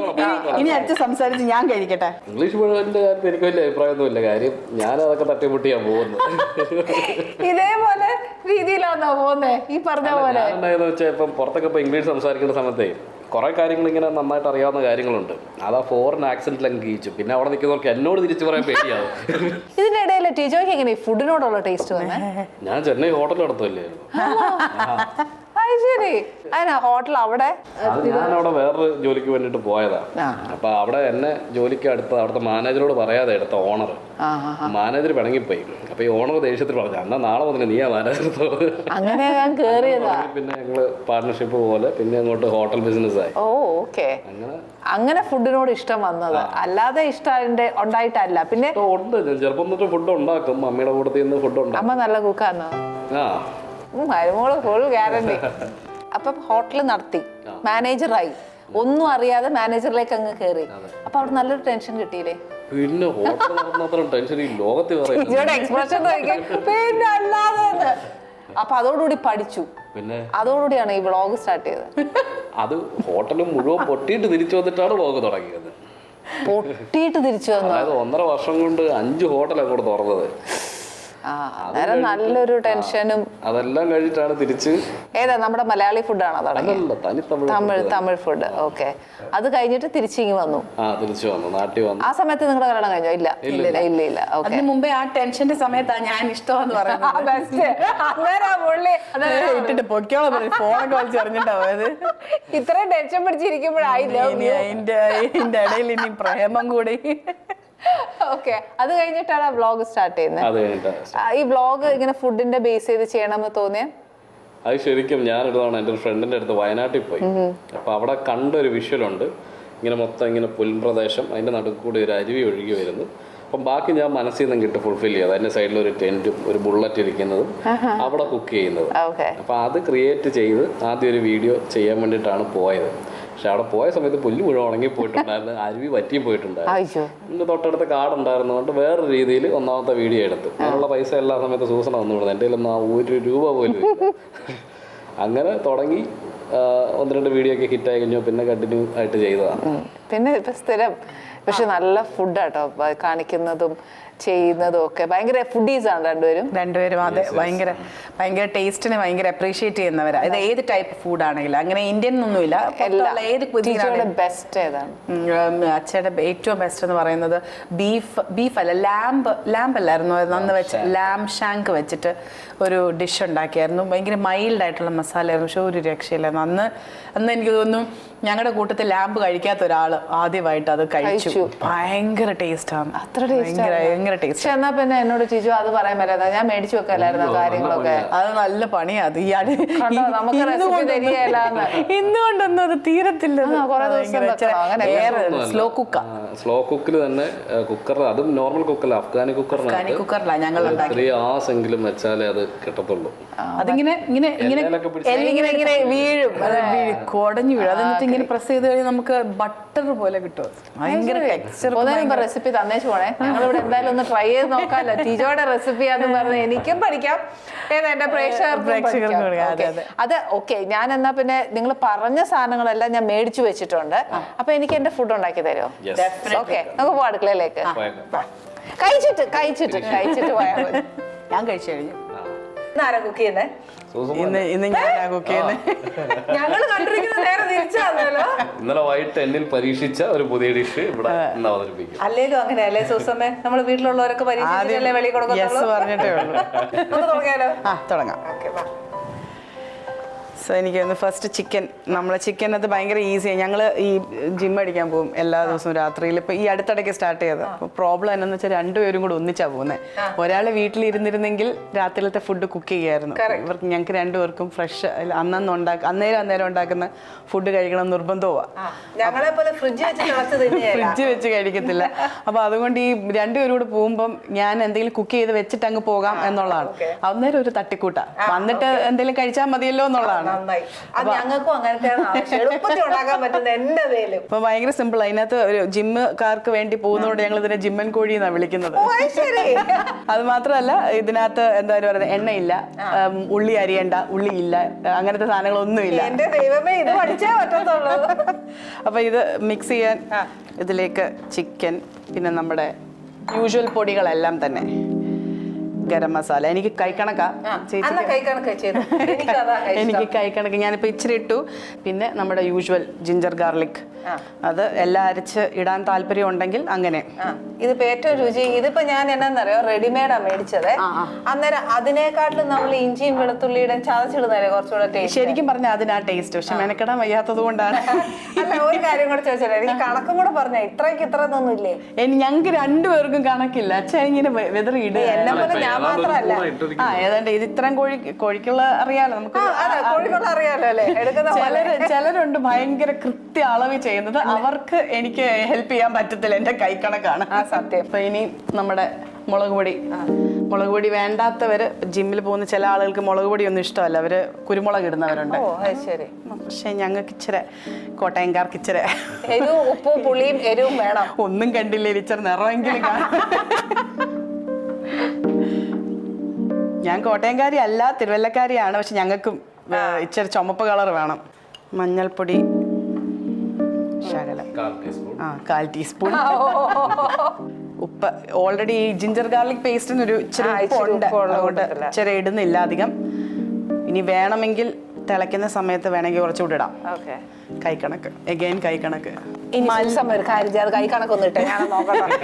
ഇനി- സംസാരിച്ച് ഞാൻ കഴിക്കട്ടെ. ഇംഗ്ലീഷ് പഠിപ്പിന്റെ കാര്യത്തിൽ എനിക്ക് വലിയ അഭിപ്രായമൊന്നുമില്ല. കാര്യം ഞാൻ അതൊക്കെ തട്ടിമുട്ടിയാ പോകുന്നത് ഇതേപോലെ രീതിയിലാണോ പോകുന്നത് ഈ പറഞ്ഞ പോലെ. ഞാനെന്തായെന്ന് വെച്ചാൽ ഇപ്പം പുറത്തൊക്കെ ഇപ്പൊ ഇംഗ്ലീഷ് സംസാരിക്കുന്ന സമയത്തേ കുറെ കാര്യങ്ങൾ ഇങ്ങനെ നന്നായിട്ട് അറിയാവുന്ന കാര്യങ്ങളുണ്ട്. അത് ആ ഫോറിൻ ആക്സിഡന്റിൽ അങ്ങ് ഗീച്ചു പിന്നെ അവിടെ നിൽക്കുന്നവർക്ക് എന്നോട് തിരിച്ചു പറയാൻ പേടിയാവും. ഇതിന്റെ ഇടയിൽ ടീച്ചോയ്ക്ക് എങ്ങനെ ഫുഡിനോടുള്ള ടേസ്റ്റ് വന്നേ? ഞാൻ ചെന്നൈ ഹോട്ടൽ നടത്തുമല്ലായിരുന്നു അത് ശരി. അതിനാ ഹോട്ടൽ അവിടെ? അത് ഞാൻ അവിടെ വേറൊരു ജോലിക്ക് വേണ്ടിട്ട് പോയതാ. അപ്പൊ അവിടെ എന്നെ ജോലിക്ക് അടുത്ത അവിടുത്തെ മാനേജറോട് പറയാതെ എടുത്ത ഓണർ മാനേജർ പിണങ്ങിപ്പോയി. അപ്പൊ ഈ ഓണർ ദേഷ്യത്തിൽ പറഞ്ഞു എന്നാ നാളെ മുതൽ നീയാ മാനേജർ അങ്ങനെ ഞാൻ കേറിയതാ. പിന്നെ ഞങ്ങൾ പാർട്ട്ണർഷിപ്പ് പോലെ പിന്നെ അങ്ങോട്ട് ഹോട്ടൽ ബിസിനസ് ആയി. Oh okay. അങ്ങനെ അങ്ങനെ ഫുഡിനോട് ഇഷ്ടം വന്നത്. അല്ലാതെ ഇഷ്ടം ഉണ്ടായിട്ടല്ല. പിന്നെ ഉണ്ട്. ചെറുപ്പം തൊട്ട് ഫുഡ് ഉണ്ടാക്കും. അമ്മയുടെ കൂടെ നിന്ന് ഫുഡ് ഉണ്ടാക്കും. അമ്മ നല്ല കുക്കാന്ന് ആ. മരുമോൾ ഫുൾ ഗ്യാരണ്ടി അപ്പം ഹോട്ടൽ നടത്തി. മാനേജറായി ഒന്നും അറിയാതെ മാനേജറിലേക്ക് അങ്ങ് കയറി അപ്പൊ അവിടെ നല്ലൊരു ടെൻഷൻ കിട്ടിയില്ലേ? പിന്നെ ഹോട്ടൽ ടെൻഷൻ ഈ ലോകത്തിൽ എക്സ്പ്രഷൻ [LAUGHS] പിന്നെ അല്ലാതെ. അപ്പൊ അതോടുകൂടി പഠിച്ചു. പിന്നെ? അതോടുകൂടിയാണ് ഈ വ്ളോഗ് സ്റ്റാർട്ട് ചെയ്തത്. അത് ഹോട്ടൽ മുഴുവൻ പൊട്ടിയിട്ട് തിരിച്ചു വന്നിട്ടാണ് വ്ളോഗ് തുടങ്ങിയത്. പൊട്ടിയിട്ട് തിരിച്ചു വന്നത്. അതായത് ഒന്നര വർഷം കൊണ്ട് അഞ്ച് ഹോട്ടലാണ് കൂടെ തുറന്നത്. അന്നേരം നല്ലൊരു ടെൻഷനും. അതെല്ലാം കഴിഞ്ഞിട്ടാണ് തിരിച്ച് ഏതാ നമ്മുടെ മലയാളി ഫുഡാണോ തുടങ്ങി തമിഴ് തമിഴ് ഫുഡ് ഓക്കെ. അത് കഴിഞ്ഞിട്ട് തിരിച്ചിങ്ങി വന്നു. ആ തിരിച്ചു വന്നു നാട്ടിൽ വന്നു. ആ സമയത്ത് നിങ്ങളുടെ കല്യാണം കഴിഞ്ഞോ? ഇല്ല. ഇല്ല ഇല്ല ഇല്ല. ഓക്കെ. അതിന് മുമ്പേ ആ ടെൻഷന്റെ സമയത്താണ് ഞാൻ ഇഷ്ടമെന്ന് പറയുന്നത്. പറയും ഫോണൊക്കെ വലിച്ചെറിഞ്ഞിട്ടാവും അത് ഇത്രയും ടെൻഷൻ പിടിച്ചിരിക്കുമ്പോഴായി ഇനി അതിന്റെ അതിന്റെ ഇടയിൽ ഇനി പ്രേമം കൂടി. ഓക്കെ അത് കഴിഞ്ഞിട്ടാണ് വ്ളോഗ് സ്റ്റാർട്ട് ചെയ്യുന്നത്. ഈ വ്ളോഗ് ഇങ്ങനെ ഫുഡിന്റെ ബേസ് ചെയ്ത് ചെയ്യണമെന്ന് തോന്നിയ? അത് ശരിക്കും ഞാനൊരു തവണ എന്റെ ഒരു ഫ്രണ്ടിന്റെ അടുത്ത് വയനാട്ടിൽ പോയി. അപ്പോൾ അവിടെ കണ്ട ഒരു വിഷ്വലുണ്ട് ഇങ്ങനെ മൊത്തം ഇങ്ങനെ പുൽപ്രദേശം അതിന്റെ നടുക്ക് കൂടി ഒരു അരുവി ഒഴുകി വരുന്നു. അപ്പം ബാക്കി ഞാൻ മനസ്സിൽ നിന്നും കിട്ടി ഫുൾഫിൽ ചെയ്ത്. അതിന്റെ സൈഡിൽ ഒരു ടെന്റും ഒരു ബുള്ളറ്റ് ഇരിക്കുന്നതും അവിടെ കുക്ക് ചെയ്യുന്നത്. അപ്പോൾ അത് ക്രിയേറ്റ് ചെയ്ത് ആദ്യം ഒരു വീഡിയോ ചെയ്യാൻ വേണ്ടിയിട്ടാണ് പോയത്. പക്ഷെ അവിടെ പോയ സമയത്ത് പുല്ല് മുഴുവൻ ഉണങ്ങി പോയിട്ടുണ്ടായിരുന്നു. [LAUGHS] അരുവി വറ്റിയും പോയിട്ടുണ്ടായിരുന്നു. പിന്നെ തൊട്ടടുത്ത് കാടുണ്ടായിരുന്നതുകൊണ്ട് വേറെ രീതിയിൽ ഒന്നാമത്തെ വീഡിയോ എടുത്തു. അതിനുള്ള പൈസ എല്ലാ സമയത്ത് സൂസന വന്നു വിടുന്നത് എന്റെ കയ്യിലൊന്നും ആ ഒരു രൂപ പോലും [LAUGHS] അങ്ങനെ തുടങ്ങി ഒന്ന് രണ്ട് വീഡിയോ ഒക്കെ ഹിറ്റ് ആയി കഴിഞ്ഞു. പിന്നെ കണ്ടിന്യൂ ആയിട്ട് ചെയ്തതാണ്. പിന്നെ ഇപ്പൊ സ്ഥിരം പക്ഷെ നല്ല ഫുഡാട്ടോ കാണിക്കുന്നതും ചെയ്യുന്നതും ഒക്കെ ഭയങ്കര ഫുഡീസ് ആണ് രണ്ടുപേരും. രണ്ടുപേരും അതെ ഭയങ്കര ഭയങ്കര ടേസ്റ്റിനെ ഭയങ്കര അപ്രീഷിയേറ്റ് ചെയ്യുന്നവരാ. ഇത് ഏത് ടൈപ്പ് ഫുഡ് ആണെങ്കിലും. അങ്ങനെ ഇന്ത്യൻ ഒന്നുമില്ല. ഏത് ബെസ്റ്റ് ഏതാണ്? അച്ഛയുടെ ഏറ്റവും ബെസ്റ്റ് എന്ന് പറയുന്നത് ബീഫ് ബീഫ് അല്ല ലാമ്പ് ലാമ്പ് അല്ലായിരുന്നു. അന്ന് വെച്ച് ലാംബ് ഷാങ്ക് വെച്ചിട്ട് ഒരു ഡിഷ് ഉണ്ടാക്കിയായിരുന്നു. ഭയങ്കര മൈൽഡ് ആയിട്ടുള്ള മസാലയായിരുന്നു. പക്ഷെ ഒരു രക്ഷയില്ലായിരുന്നു അന്ന് അന്ന് എനിക്ക് തോന്നുന്നു ഞങ്ങളുടെ കൂട്ടത്തിൽ ലാമ്പ് കഴിക്കാത്ത ഒരാൾ ആദ്യമായിട്ട് അത് കഴിച്ചു. ഭയങ്കര ടേസ്റ്റാണ് അത്ര taste ഭയങ്കര ഭയങ്കര ടേസ്റ്റ് എന്നാ പിന്നെ എന്നോട് ചിജു അത് പറയാൻ പറ്റാത്ത ഞാൻ മേടിച്ചു വെക്കല്ലായിരുന്നു കാര്യങ്ങളൊക്കെ. അത് നല്ല പണിയാ അത് നമുക്ക് തരികയില്ലാന്ന്. ഇന്നുകൊണ്ടൊന്നും അത് തീരത്തില്ല. ആ, കുറേ ദിവസം വെക്കണം, അങ്ങനെ സ്ലോ കുക്കാ സ്ലോ കുക്കിൽ തന്നെ കുക്കർ അതും നോർമൽ കുക്കല്ല അഫ്ഗാനി കുക്കർ കുക്കറിനകത്ത് കുക്കറിലാ ഞങ്ങൾ ഉണ്ടാക്കി ത്രീ ആസ് എങ്കിലും വെച്ചാലേ അത് കിട്ടത്തുള്ളൂ. അതിങ്ങനെ ഇങ്ങനെ ഇങ്ങനെ എണ്ണയിലൊക്കെ പിടിച്ച് ഇങ്ങനെ ഇങ്ങനെ വീഴും. അത് കുടഞ്ഞു വീഴും. അത് എന്നിട്ട് ഇങ്ങനെ പ്രസ് ചെയ്ത് കഴിഞ്ഞാൽ നമുക്ക് ബട്ടർ പോലെ കിട്ടും. ഭയങ്കര ടെക്സ്ചർ റെസിപ്പി തന്നേച്ചു പോണേ. ഞങ്ങൾ ഇവിടെ എന്തായാലും ഒന്ന് ട്രൈ ചെയ്ത് നോക്കാമല്ലോ റെസിപ്പി റെസിപ്പിയാന്ന് പറഞ്ഞ് എനിക്കും പഠിക്കാം. ഏതാ എന്റെ പ്രേക്ഷകർക്കും അതെ, ഓക്കെ ഞാൻ എന്നാ പിന്നെ നിങ്ങൾ പറഞ്ഞ സാധനങ്ങളെല്ലാം ഞാൻ മേടിച്ചു വെച്ചിട്ടുണ്ട്. അപ്പൊ എനിക്ക് എന്റെ ഫുഡ് ഉണ്ടാക്കി തരുമോ. ഓക്കെ നമുക്ക് പോവാം അടുക്കളയിലേക്ക്. കഴിച്ചിട്ട് കഴിച്ചിട്ട് കഴിച്ചിട്ട്. പോയാൽ ഞാൻ കഴിച്ചു കഴിഞ്ഞു. ആരാ കുക്ക് ഇന്ന് ഇന്ന് ഞാനാ കുക്ക് ചെയ്യുന്നത് ഞങ്ങൾ കണ്ടിരിക്കുന്നത് നേരെ തിരിച്ചാണല്ലോ ഇന്നലെ വൈകിട്ട് എന്നിൽ പരീക്ഷിച്ച ഒരു പുതിയ ഡിഷ് ഇവിടെ ഇന്ന് അവതരിപ്പിക്കും. അല്ലേലും അങ്ങനെയല്ലേ സൂസമ്മേ? നമ്മൾ വീട്ടിലുള്ളവരൊക്കെ പരീക്ഷിച്ചിട്ടല്ലേ വെളിയിൽ യെസ് പറഞ്ഞിട്ടേ ഉള്ളൂ. നമുക്ക് തുടങ്ങിയാലോ? ആ തുടങ്ങാം. ഓക്കെ വാ. സോ എനിക്ക് ഒന്ന് ഫസ്റ്റ് ചിക്കൻ നമ്മളെ ചിക്കൻ അത് ഭയങ്കര ഈസിയാണ് ഞങ്ങൾ ഈ ജിം അടിക്കാൻ പോകും എല്ലാ ദിവസവും രാത്രിയിൽ. ഇപ്പോൾ ഈ അടുത്തിടയ്ക്ക് സ്റ്റാർട്ട് ചെയ്തത്. അപ്പോൾ പ്രോബ്ലം എന്നു വെച്ചാൽ രണ്ടുപേരും കൂടെ ഒന്നിച്ചാണ് പോകുന്നത് ഒരാൾ വീട്ടിലിരുന്നിരുന്നെങ്കിൽ രാത്രിയിലത്തെ ഫുഡ് കുക്ക് ചെയ്യായിരുന്നു. ഇവർക്ക് ഞങ്ങൾക്ക് രണ്ടുപേർക്കും ഫ്രഷ് അന്നന്ന് ഉണ്ടാക്ക അന്നേരം അന്നേരം ഉണ്ടാക്കുന്ന ഫുഡ് കഴിക്കണം നിർബന്ധമാണ് ഫ്രിഡ്ജ് വെച്ച് കഴിക്കത്തില്ല. അപ്പോൾ അതുകൊണ്ട് ഈ രണ്ടുപേരും കൂടെ പോകുമ്പം ഞാൻ എന്തെങ്കിലും കുക്ക് ചെയ്ത് വെച്ചിട്ട് അങ്ങ് പോകാം എന്നുള്ളതാണ്. അന്നേരം ഒരു തട്ടിക്കൂട്ടാണ് വന്നിട്ട് എന്തെങ്കിലും കഴിച്ചാൽ മതിയല്ലോ എന്നുള്ളതാണ്. നന്നായി. അത് ഞങ്ങൾക്കും അങ്ങനത്തെ എളുപ്പത്തിൽ ഉണ്ടാക്കാൻ പറ്റുന്ന എന്റെ പേരും അപ്പൊ ഭയങ്കര സിമ്പിൾ അതിനകത്ത് ഒരു ജിമ്മുകാർക്ക് വേണ്ടി പോകുന്നതുകൊണ്ട് ഞങ്ങൾ ഇതിനെ ജിമ്മൻ കോഴി എന്നാണ് വിളിക്കുന്നത്. അത് മാത്രമല്ല ഇതിനകത്ത് എന്താ പറയുക എണ്ണയില്ല. ഉള്ളി അരിയണ്ട ഉള്ളി ഇല്ല. അങ്ങനത്തെ സാധനങ്ങളൊന്നുമില്ല. എന്റെ ദൈവമേ ഇത് പഠിച്ചേ പറ്റത്തുള്ളൂ. അപ്പൊ ഇത് മിക്സ് ചെയ്യാൻ ഇതിലേക്ക് ചിക്കൻ പിന്നെ നമ്മുടെ യൂഷ്വൽ പൊടികളെല്ലാം തന്നെ. ഗരം മസാല. എനിക്ക് കൈക്കണക്കാ. [LAUGHS] എനിക്ക് കൈക്കണക്ക്. ഞാനിപ്പോ ഇച്ചിരി ഇട്ടു. പിന്നെ നമ്മുടെ യൂഷ്വൽ ജിഞ്ചർ ഗാർലിക് അത് എല്ലാം അരച്ച് ഇടാൻ താല്പര്യം ഉണ്ടെങ്കിൽ അങ്ങനെ. ഇതിപ്പോ ഏറ്റവും രുചി ഇതിപ്പോ ഞാൻ എന്നാന്നറിയോ? റെഡിമെയ്ഡാ മേടിച്ചത്. അന്നേരം അതിനെക്കാട്ടിലും നമ്മൾ ഇഞ്ചിയും വെളുത്തുള്ളിയുടെ ചതച്ചിടുന്നല്ലേ കുറച്ചുകൂടെ ടേസ്റ്റ് ശരിക്കും പറഞ്ഞാൽ അതിനാ ടേസ്റ്റ് പക്ഷെ മെനക്കെടാൻ വയ്യാത്തത് കൊണ്ടാണ്. [LAUGHS] അല്ല ഒരു കാര്യം കൂടെ ചോദിച്ചല്ലേ എനിക്ക് കണക്കും കൂടെ പറഞ്ഞ ഇത്രയ്ക്ക് ഇത്ര ഒന്നും ഇല്ലേ? ഞങ്ങൾക്ക് രണ്ടുപേർക്കും കണക്കില്ല. അച്ഛൻ ഇങ്ങനെ വെതറി ഇടുക എന്നെ പോലെ ഞാൻ മാത്രമല്ല. ആ ഏതാണ്ട് ഇത് ഇത്രയും കോഴി കോഴിക്കുള്ള അറിയാലോ നമുക്ക്. കോഴിക്കുള്ള അറിയാലോ അല്ലേ? എടുക്കുന്ന ചിലരുണ്ട് ഭയങ്കര കൃത്യ അളവ് ചെയ്യുന്നത് അവർക്ക് എനിക്ക് ഹെൽപ്പ് ചെയ്യാൻ പറ്റത്തില്ല എന്റെ കൈക്കണക്കാണ് ആ സത്യം. അപ്പൊ ഇനി നമ്മുടെ മുളക് പൊടി. മുളക് പൊടി വേണ്ടാത്തവര് ജിമ്മിൽ പോകുന്ന ചില ആളുകൾക്ക് മുളക് പൊടി ഒന്നും ഇഷ്ടമല്ല. അവർ കുരുമുളക് ഇടുന്നവരുണ്ട്. ശരി. പക്ഷെ ഞങ്ങൾക്ക് ഇച്ചിരി കോട്ടയംകാർക്ക് ഇച്ചിരി എരിവും ഉപ്പും പുളിയും എരിവും വേണം. ഒന്നും കണ്ടില്ലേ ഇച്ചിരി നിറമെങ്കിലും ഞാൻ കോട്ടയംകാരി അല്ല തിരുവല്ലക്കാരിയാണ്. പക്ഷെ ഞങ്ങൾക്കും ഇച്ചിരി ചുമപ്പ് കളർ വേണം. മഞ്ഞൾപ്പൊടി ശകലം. ആ കാൽ ടീസ്പൂൺ. ഉപ്പ്. ഓൾറെഡി ഈ ജിഞ്ചർ ഗാർലിക് പേസ്റ്റിന് ഒരു ഇച്ചിരി ആ, ഉപ്പ് ഇച്ചിരി ഉണ്ട് ഉപ്പുള്ള അതുകൊണ്ട് ഇച്ചിരി ഇടുന്നില്ല അധികം. ഇനി വേണമെങ്കിൽ തിളയ്ക്കുന്ന സമയത്ത് വേണമെങ്കിൽ കുറച്ചുകൂടി ഇടാം. കൈക്കണക്ക് കൈ കണക്ക്. എഗെയിൻ കൈ കണക്ക്. ഇനി സുസം ഒരു കാര്യം കൈ കണക്കൊന്നും ഇട്ടെ ഞാൻ നോക്കട്ടെ.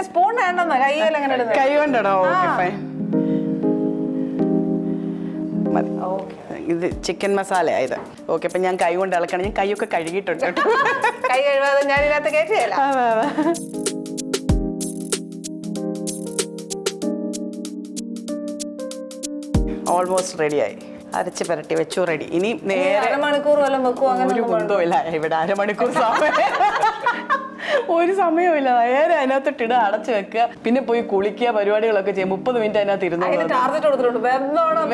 [LAUGHS] സ്പൂൺ വേണ്ടെന്ന? കൈയിൽ എങ്ങനെ ഇടുന്നത്? കൈ കൊണ്ടിടോ ഓക്കെ ഫൈൻ മതി. ഇത് ചിക്കൻ മസാല ഇത് ഓക്കെ അപ്പൊ ഞാൻ കൈ കൊണ്ട് ഇളക്കണം. ഞാൻ കൈയൊക്കെ കഴുകിയിട്ടുണ്ട് കേട്ടോ. കൈ കഴിവാതെ ഞാൻ ഇതിനകത്ത് കയറ്റിയല്ല ഓൾമോസ്റ്റ് റെഡി റെഡിയായി അരച്ച് പുരട്ടി വെച്ചു റെഡി ഇനി നേരെ അരമണിക്കൂർ വല്ലതും വെക്കുമോ ഒരു കുന്തമില്ല ഇവിടെ അരമണിക്കൂർ സമയം. ഒരു സമയമില്ല നേരെ അതിനകത്തിട്ട് ഇട അടച്ചു വെക്കുക. പിന്നെ പോയി കുളിക്കുക പരിപാടികളൊക്കെ ചെയ്യും മുപ്പത് മിനിറ്റ് അതിനകത്ത് ഇരുന്നു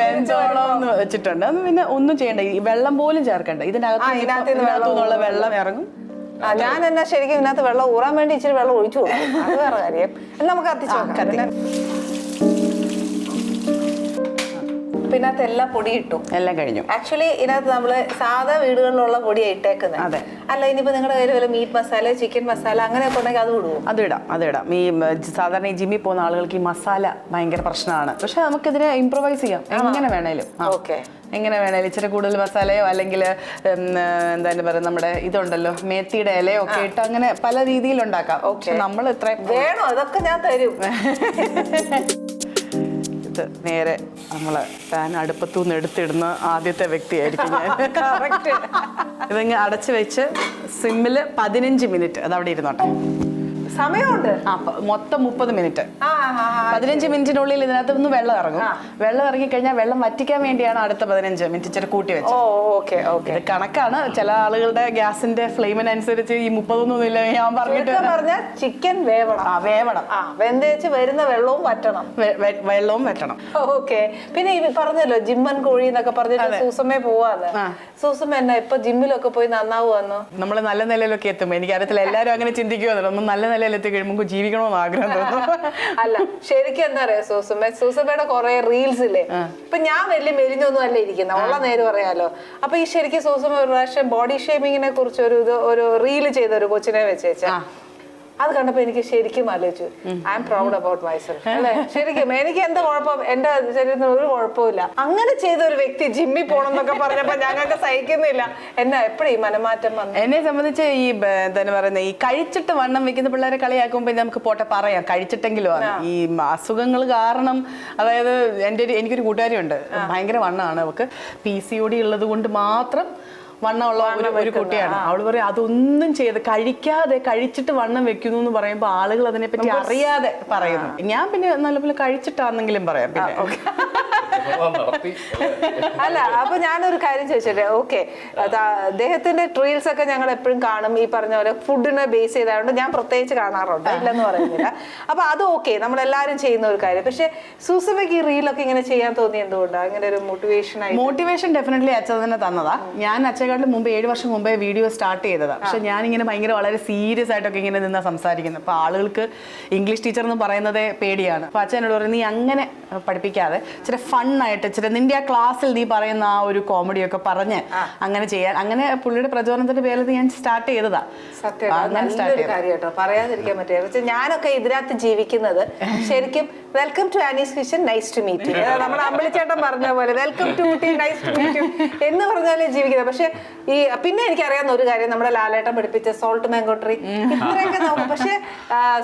വെഞ്ചോളം എന്ന് വെച്ചിട്ടുണ്ട്. അത് പിന്നെ ഒന്നും ചെയ്യണ്ട. ഈ വെള്ളം പോലും ചേർക്കണ്ട. ഇതിന്റെ അകത്ത് ഇതിനകത്ത് വെള്ളം ഇറങ്ങും. ഞാൻ എന്നാ ശരിക്കും ഇതിനകത്ത് വെള്ളം ഊറാൻ വേണ്ടി ഇച്ചിരി വെള്ളം ഒഴിച്ചു കൊടുക്കും. അത് വേറെ കാര്യം. നമുക്ക് കത്തിച്ചു. പിന്നെ- എല്ലാം പൊടി ഇട്ടു എല്ലാം കഴിഞ്ഞു. ആക്ച്വലി ഇതിനകത്ത് നമ്മൾ സാധാ വീടുകളിലുള്ള പൊടിയാണ് ഇട്ടേക്കുന്നത് അതെ. അല്ല ഇനിയിപ്പോ നിങ്ങളുടെ കയ്യിൽ വല്ല മീറ്റ് മസാല ചിക്കൻ മസാല അങ്ങനെയൊക്കെ ഉണ്ടെങ്കിൽ അത് വിടുവോ അത് ഇടാം അത് ഇടാം. ഈ സാധാരണ ഈ ജിമ്മിൽ പോകുന്ന ആളുകൾക്ക് ഈ മസാല ഭയങ്കര പ്രശ്നമാണ്. പക്ഷെ നമുക്കിതിനെ ഇംപ്രൊവൈസ് ചെയ്യാം. എങ്ങനെ വേണേലും. ഓക്കെ എങ്ങനെ വേണേലും ഇച്ചിരി കൂടുതൽ മസാലയോ അല്ലെങ്കിൽ എന്താ പറയുക നമ്മുടെ ഇതുണ്ടല്ലോ മേത്തിയുടെ ഇലയോ ഒക്കെ ഇട്ട് അങ്ങനെ പല രീതിയിലുണ്ടാക്കാം ഉണ്ടാക്കാം. പക്ഷെ നമ്മൾ ഇത്രയും വേണോ? അതൊക്കെ ഞാൻ തരും. [LAUGHS] ഇത് നേരെ നമ്മളെ പാൻ അടുപ്പത്തു നിന്ന് എടുത്തിടുന്ന ആദ്യത്തെ വ്യക്തിയായിരിക്കും ഞാൻ. [LAUGHS] ഇതിങ്ങ് അടച്ചു വെച്ച് സിമ്മിൽ പതിനഞ്ച് മിനിറ്റ്. അതവിടെ ഇരുന്നോട്ടെ. സമയമുണ്ട്. ആ മൊത്തം മുപ്പത് മിനിറ്റ്. പതിനഞ്ച് മിനിറ്റിനുള്ളിൽ ഇതിനകത്ത് നിന്ന് വെള്ളം ഇറങ്ങും. വെള്ളം ഇറങ്ങി കഴിഞ്ഞാൽ വെള്ളം വറ്റിക്കാൻ വേണ്ടിയാണ് അടുത്ത പതിനഞ്ച് മിനിറ്റ് ഇച്ചിരി കൂട്ടി വെച്ചത്. Okay okay. ഇത് കണക്കാണ്. ചില ആളുകളുടെ ഗ്യാസിന്റെ ഫ്ലെയിമിനനുസരിച്ച് ഈ മുപ്പതൊന്നും ഇല്ല ഞാൻ പറഞ്ഞിട്ട് പറഞ്ഞ ചിക്കൻ വേവണം. ആ വേവണം. ആ വെന്തേച്ച് വരുന്ന വെള്ളവും വറ്റണം. വെള്ളവും വെട്ടണം ഓക്കെ. പിന്നെ ഈ പറഞ്ഞല്ലോ ജിമ്മൻ കോഴി എന്നൊക്കെ പറഞ്ഞിട്ട് സൂസമേ സൂസമ്മേ പോവാന്ന്. സൂസമ്മ എന്നാ ഇപ്പൊ ജിമ്മിലൊക്കെ പോയി നന്നാവുമെന്നോ നമ്മൾ നല്ല നിലയിലൊക്കെ എത്തുമ്പോ എനിക്ക് അറിയത്തില്ല എല്ലാവരും അങ്ങനെ ചിന്തിക്കുവാന്നല്ലോ. ഒന്ന് നല്ല നിലയിൽ എത്തി കഴിയുമ്പോൾ ജീവിക്കണമെന്ന് ആഗ്രഹം തോന്നുന്നു [LAUGHS] അല്ല ശരിക്കും എന്താ പറയാ സൂസമ്മ സൂസമ്മയുടെ കുറെ റീൽസ് ഇല്ലേ? ഇപ്പൊ ഞാൻ വലിയ മെലിഞ്ഞൊന്നും അല്ല ഇരിക്കുന്ന ഉള്ള നേര് പറയാലോ. അപ്പൊ ഈ ശരിക്കും സൂസമ്മ ഒരു പ്രാവശ്യം ബോഡി ഷേമിങ്ങിനെ കുറിച്ച് ഒരു ഇത് ഒരു റീൽ ചെയ്ത ഒരു കൊച്ചിനെ വെച്ചേച്ച അത് കണ്ടപ്പോ എനിക്ക് ശരിക്കും ആലോചിച്ചു. I'm proud about myself അല്ലെ? ശരിക്കും എനിക്ക് എന്താ കുഴപ്പം? എന്റെ ശരീരത്തിന് ഒരു കുഴപ്പമില്ല അങ്ങനെ ചെയ്ത ഒരു വ്യക്തി ജിമ്മിൽ പോകണം എന്നൊക്കെ പറഞ്ഞപ്പോ ഞങ്ങൾക്ക് സഹിക്കുന്നില്ല. എന്നാ എപ്പോഴും ഈ മനമാറ്റം വന്നു എന്നെ സംബന്ധിച്ച് ഈ എന്താ പറയുന്നത് ഈ കഴിച്ചിട്ട് വണ്ണം വെക്കുന്ന പിള്ളേരെ കളിയാക്കുമ്പോൾ നമുക്ക് പോട്ടെ പറയാം. കഴിച്ചിട്ടെങ്കിലും ആണ്. ഈ അസുഖങ്ങൾ കാരണം അതായത് എന്റെ ഒരു എനിക്കൊരു കൂട്ടുകാരിയുണ്ട്. ഭയങ്കര വണ്ണമാണ് അവൾക്ക് പി സി ഒ ഡി ഉള്ളത് കൊണ്ട് മാത്രം വണ്ണമുള്ള ഒരു ഒരു കുട്ടിയാണ്. അവൾ പറയും അതൊന്നും ചെയ്ത് കഴിക്കാതെ കഴിച്ചിട്ട് വണ്ണം വെക്കുന്നു എന്ന് പറയുമ്പോൾ ആളുകൾ അതിനെപ്പറ്റി അറിയാതെ പറയുന്നു. ഞാൻ പിന്നെ നല്ലപോലെ കഴിച്ചിട്ടാണെങ്കിലും പറയാം പിന്നെ. നടത്തി. അല്ല അപ്പൊ ഞാനൊരു കാര്യം ചോദിച്ചോട്ടെ? ഓക്കെ. അദ്ദേഹത്തിന്റെ ട്രീൽസ് ഒക്കെ ഞങ്ങൾ എപ്പോഴും കാണും. ഈ പറഞ്ഞ പോലെ ഫുഡിനെ ബേസ് ചെയ്തായതുകൊണ്ട് ഞാൻ പ്രത്യേകിച്ച് കാണാറുണ്ട്. ഇല്ലെന്ന് പറയുന്നില്ല. അപ്പൊ അത് ഓക്കെ. നമ്മൾ നമ്മളെല്ലാരും ചെയ്യുന്ന ഒരു കാര്യം. പക്ഷെ സൂസമയ്ക്ക് ഈ റീലൊക്കെ ഇങ്ങനെ ചെയ്യാൻ തോന്നി എന്തുകൊണ്ടാണ് അങ്ങനെ ഒരു മോട്ടിവേഷൻ ആയി മോട്ടിവേഷൻ ഡെഫിനറ്റ്ലി അച്ഛൻ തന്നെ തന്നതാ. ഞാൻ അച്ഛക്കാട്ടിൽ മുമ്പ് ഏഴ് വർഷം മുമ്പേ വീഡിയോ സ്റ്റാർട്ട് ചെയ്തതാ. പക്ഷെ ഞാൻ ഇങ്ങനെ ഭയങ്കര വളരെ സീരിയസ് ആയിട്ടൊക്കെ ഇങ്ങനെ നിന്നാ സംസാരിക്കുന്നത് അപ്പൊ ആളുകൾക്ക് ഇംഗ്ലീഷ് ടീച്ചർ എന്ന് പറയുന്നത് പേടിയാണ്. അപ്പൊ അച്ഛനോട് പറയുന്നത് നീ അങ്ങനെ പഠിപ്പിക്കാതെ ചില ഇച്ചിരി ഫണ്ണായിട്ട് ഇച്ചിരി നിന്റെ ആ ക്ലാസ്സിൽ നീ പറയുന്ന ആ ഒരു കോമഡിയൊക്കെ പറഞ്ഞ് അങ്ങനെ ചെയ്യാൻ അങ്ങനെ പുള്ളിയുടെ പ്രചോദനത്തിന്റെ പേരിൽ ഞാൻ സ്റ്റാർട്ട് ചെയ്തതാ. സത്യം. പറയാതിരിക്കാൻ പറ്റില്ല. പക്ഷെ ഞാനൊക്കെ ഇതിനകത്ത് ജീവിക്കുന്നത് ശരിക്കും welcome to Annie's kitchen nice to meet നമ്മുടെ അമ്പിളിച്ചേട്ടൻ പറഞ്ഞ പോലെ welcome to Ooty nice to meet എന്ന് പറഞ്ഞാലേ ജീവിക്കുന്നത്. പക്ഷെ ഈ പിന്നെ എനിക്കറിയാവുന്ന ഒരു കാര്യം നമ്മുടെ ലാലേട്ടൻ പഠിപ്പിച്ച സോൾട്ട് മാങ്കോട്ടറി ഇത്രയൊക്കെ നമുക്ക് പക്ഷെ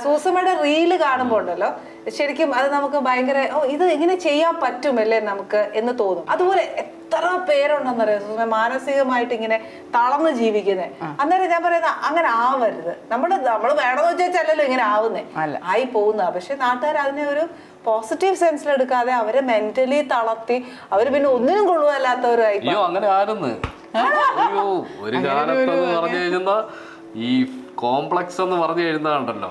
സൂസമ്മയുടെ റീൽ കാണുമ്പോൾ ഉണ്ടല്ലോ ശരിക്കും അത് നമുക്ക് ഭയങ്കര ഓ ഇത് എങ്ങനെ ചെയ്യാൻ പറ്റുമല്ലേ നമുക്ക് എന്ന് തോന്നും. അതുപോലെ എത്ര പേരുണ്ടെന്നറിയാം? മാനസികമായിട്ട് ഇങ്ങനെ തളർന്ന് ജീവിക്കുന്നത് അന്നേരം ഞാൻ പറയുന്ന അങ്ങനെ ആവരുത്. നമ്മൾ നമ്മൾ വേണമെന്ന് വെച്ചാലല്ലോ ഇങ്ങനെ ആവുന്നേ. അല്ല. ആയി പോകുന്ന പക്ഷെ നാട്ടുകാർ അതിനെ ഒരു പോസിറ്റീവ് സെൻസിൽ എടുക്കാതെ അവരെ മെന്റലി തളർത്തി അവർ പിന്നെ ഒന്നിനും കൊള്ളുവല്ലാത്തവരായി അങ്ങനെ ആരെന്ന്? ഒരു കാലത്ത് പറഞ്ഞു കഴിഞ്ഞാൽ ഈ കോംപ്ലക്സ് എന്ന് പറഞ്ഞു കഴിഞ്ഞാണ്ടല്ലോ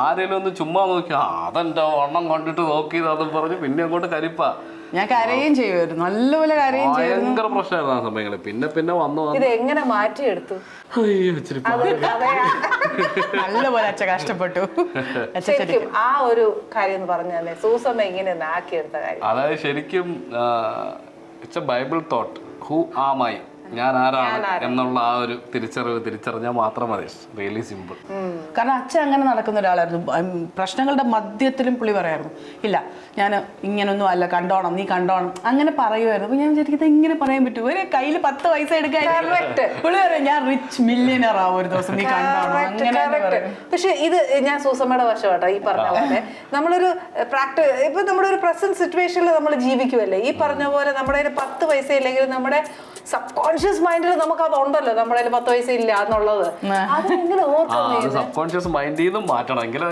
ആരെങ്കിലും ഒന്ന് ചുമ്മാ നോക്കി അതെന്താ അതെന്റെ വണ്ണം കണ്ടിട്ട് നോക്കിയത് അതും പറഞ്ഞു പിന്നെ അങ്ങോട്ട് കരിപ്പ. ഞാൻ കരയും ചെയ്യുമായിരുന്നു നല്ലപോലെ കരയും ഭയങ്കര പ്രശ്നമായിരുന്നു ആ സമയങ്ങളിൽ. പിന്നെ പിന്നെ വന്നു വന്നു ഇത് എങ്ങനെ മാറ്റിയെടുത്തു? അയ്യോ ഇച്ചിരി നല്ലപോലെ അച്ഛ കഷ്ടപ്പെട്ടു. [LAUGHS] ശരിക്കും ആ ഒരു കാര്യം എന്ന് പറഞ്ഞു സൂസമ്മ ഇങ്ങനെ ആക്കിയെടുത്ത കാര്യം. അതായത് ശരിക്കും it's a Bible thought who am I I ഞാൻ ആരാണ് എന്നുള്ള ആ ഒരു തിരിച്ചറിവ് തിരിച്ചറിഞ്ഞാൽ മാത്രം മതി. റിയലി സിമ്പിൾ കാരണം അച്ഛൻ അങ്ങനെ നടക്കുന്ന ഒരാളായിരുന്നു. പ്രശ്നങ്ങളുടെ മധ്യത്തിലും പുള്ളി പറയായിരുന്നു. ഇല്ല ഞാൻ ഇങ്ങനൊന്നും അല്ല കണ്ടോണം നീ കണ്ടോണം. അങ്ങനെ പറയുമായിരുന്നു. അപ്പൊ ഞാൻ വിചാരിക്കുന്നത് ഇങ്ങനെ പറയാൻ പറ്റുമോ ഒരു കയ്യിൽ പത്ത് പൈസ എടുക്കാൻ പുള്ളി പറയും ഞാൻ റിച്ച് മില്യനർ ആവും ഒരു ദിവസം നീ കണ്ടോണം. അങ്ങനെ. പക്ഷെ ഇത് ഞാൻ സൂസമ്മയുടെ വശമാട്ടോ ഈ പറഞ്ഞ പോലെ. നമ്മളൊരു പ്രാക്ടി ഇപ്പൊ നമ്മുടെ ഒരു പ്രസന്റ് സിറ്റുവേഷനിൽ നമ്മൾ ജീവിക്കുമല്ലേ ഈ പറഞ്ഞ പോലെ നമ്മുടെ പത്ത് പൈസ ഇല്ലെങ്കിൽ നമ്മുടെ സബ് കോൺഷ്യസ് മൈൻഡിൽ നമുക്ക് അത് ഉണ്ടല്ലോ നമ്മുടെ കയ്യിൽ പത്ത് വയസ്സ് ഇല്ല എന്നുള്ളത് അത് എങ്ങനെ ആ ഓർക്കും അത് സബ് കോൺഷ്യസ് മൈൻഡിൽ നിന്നും മാറ്റണം എങ്കിലും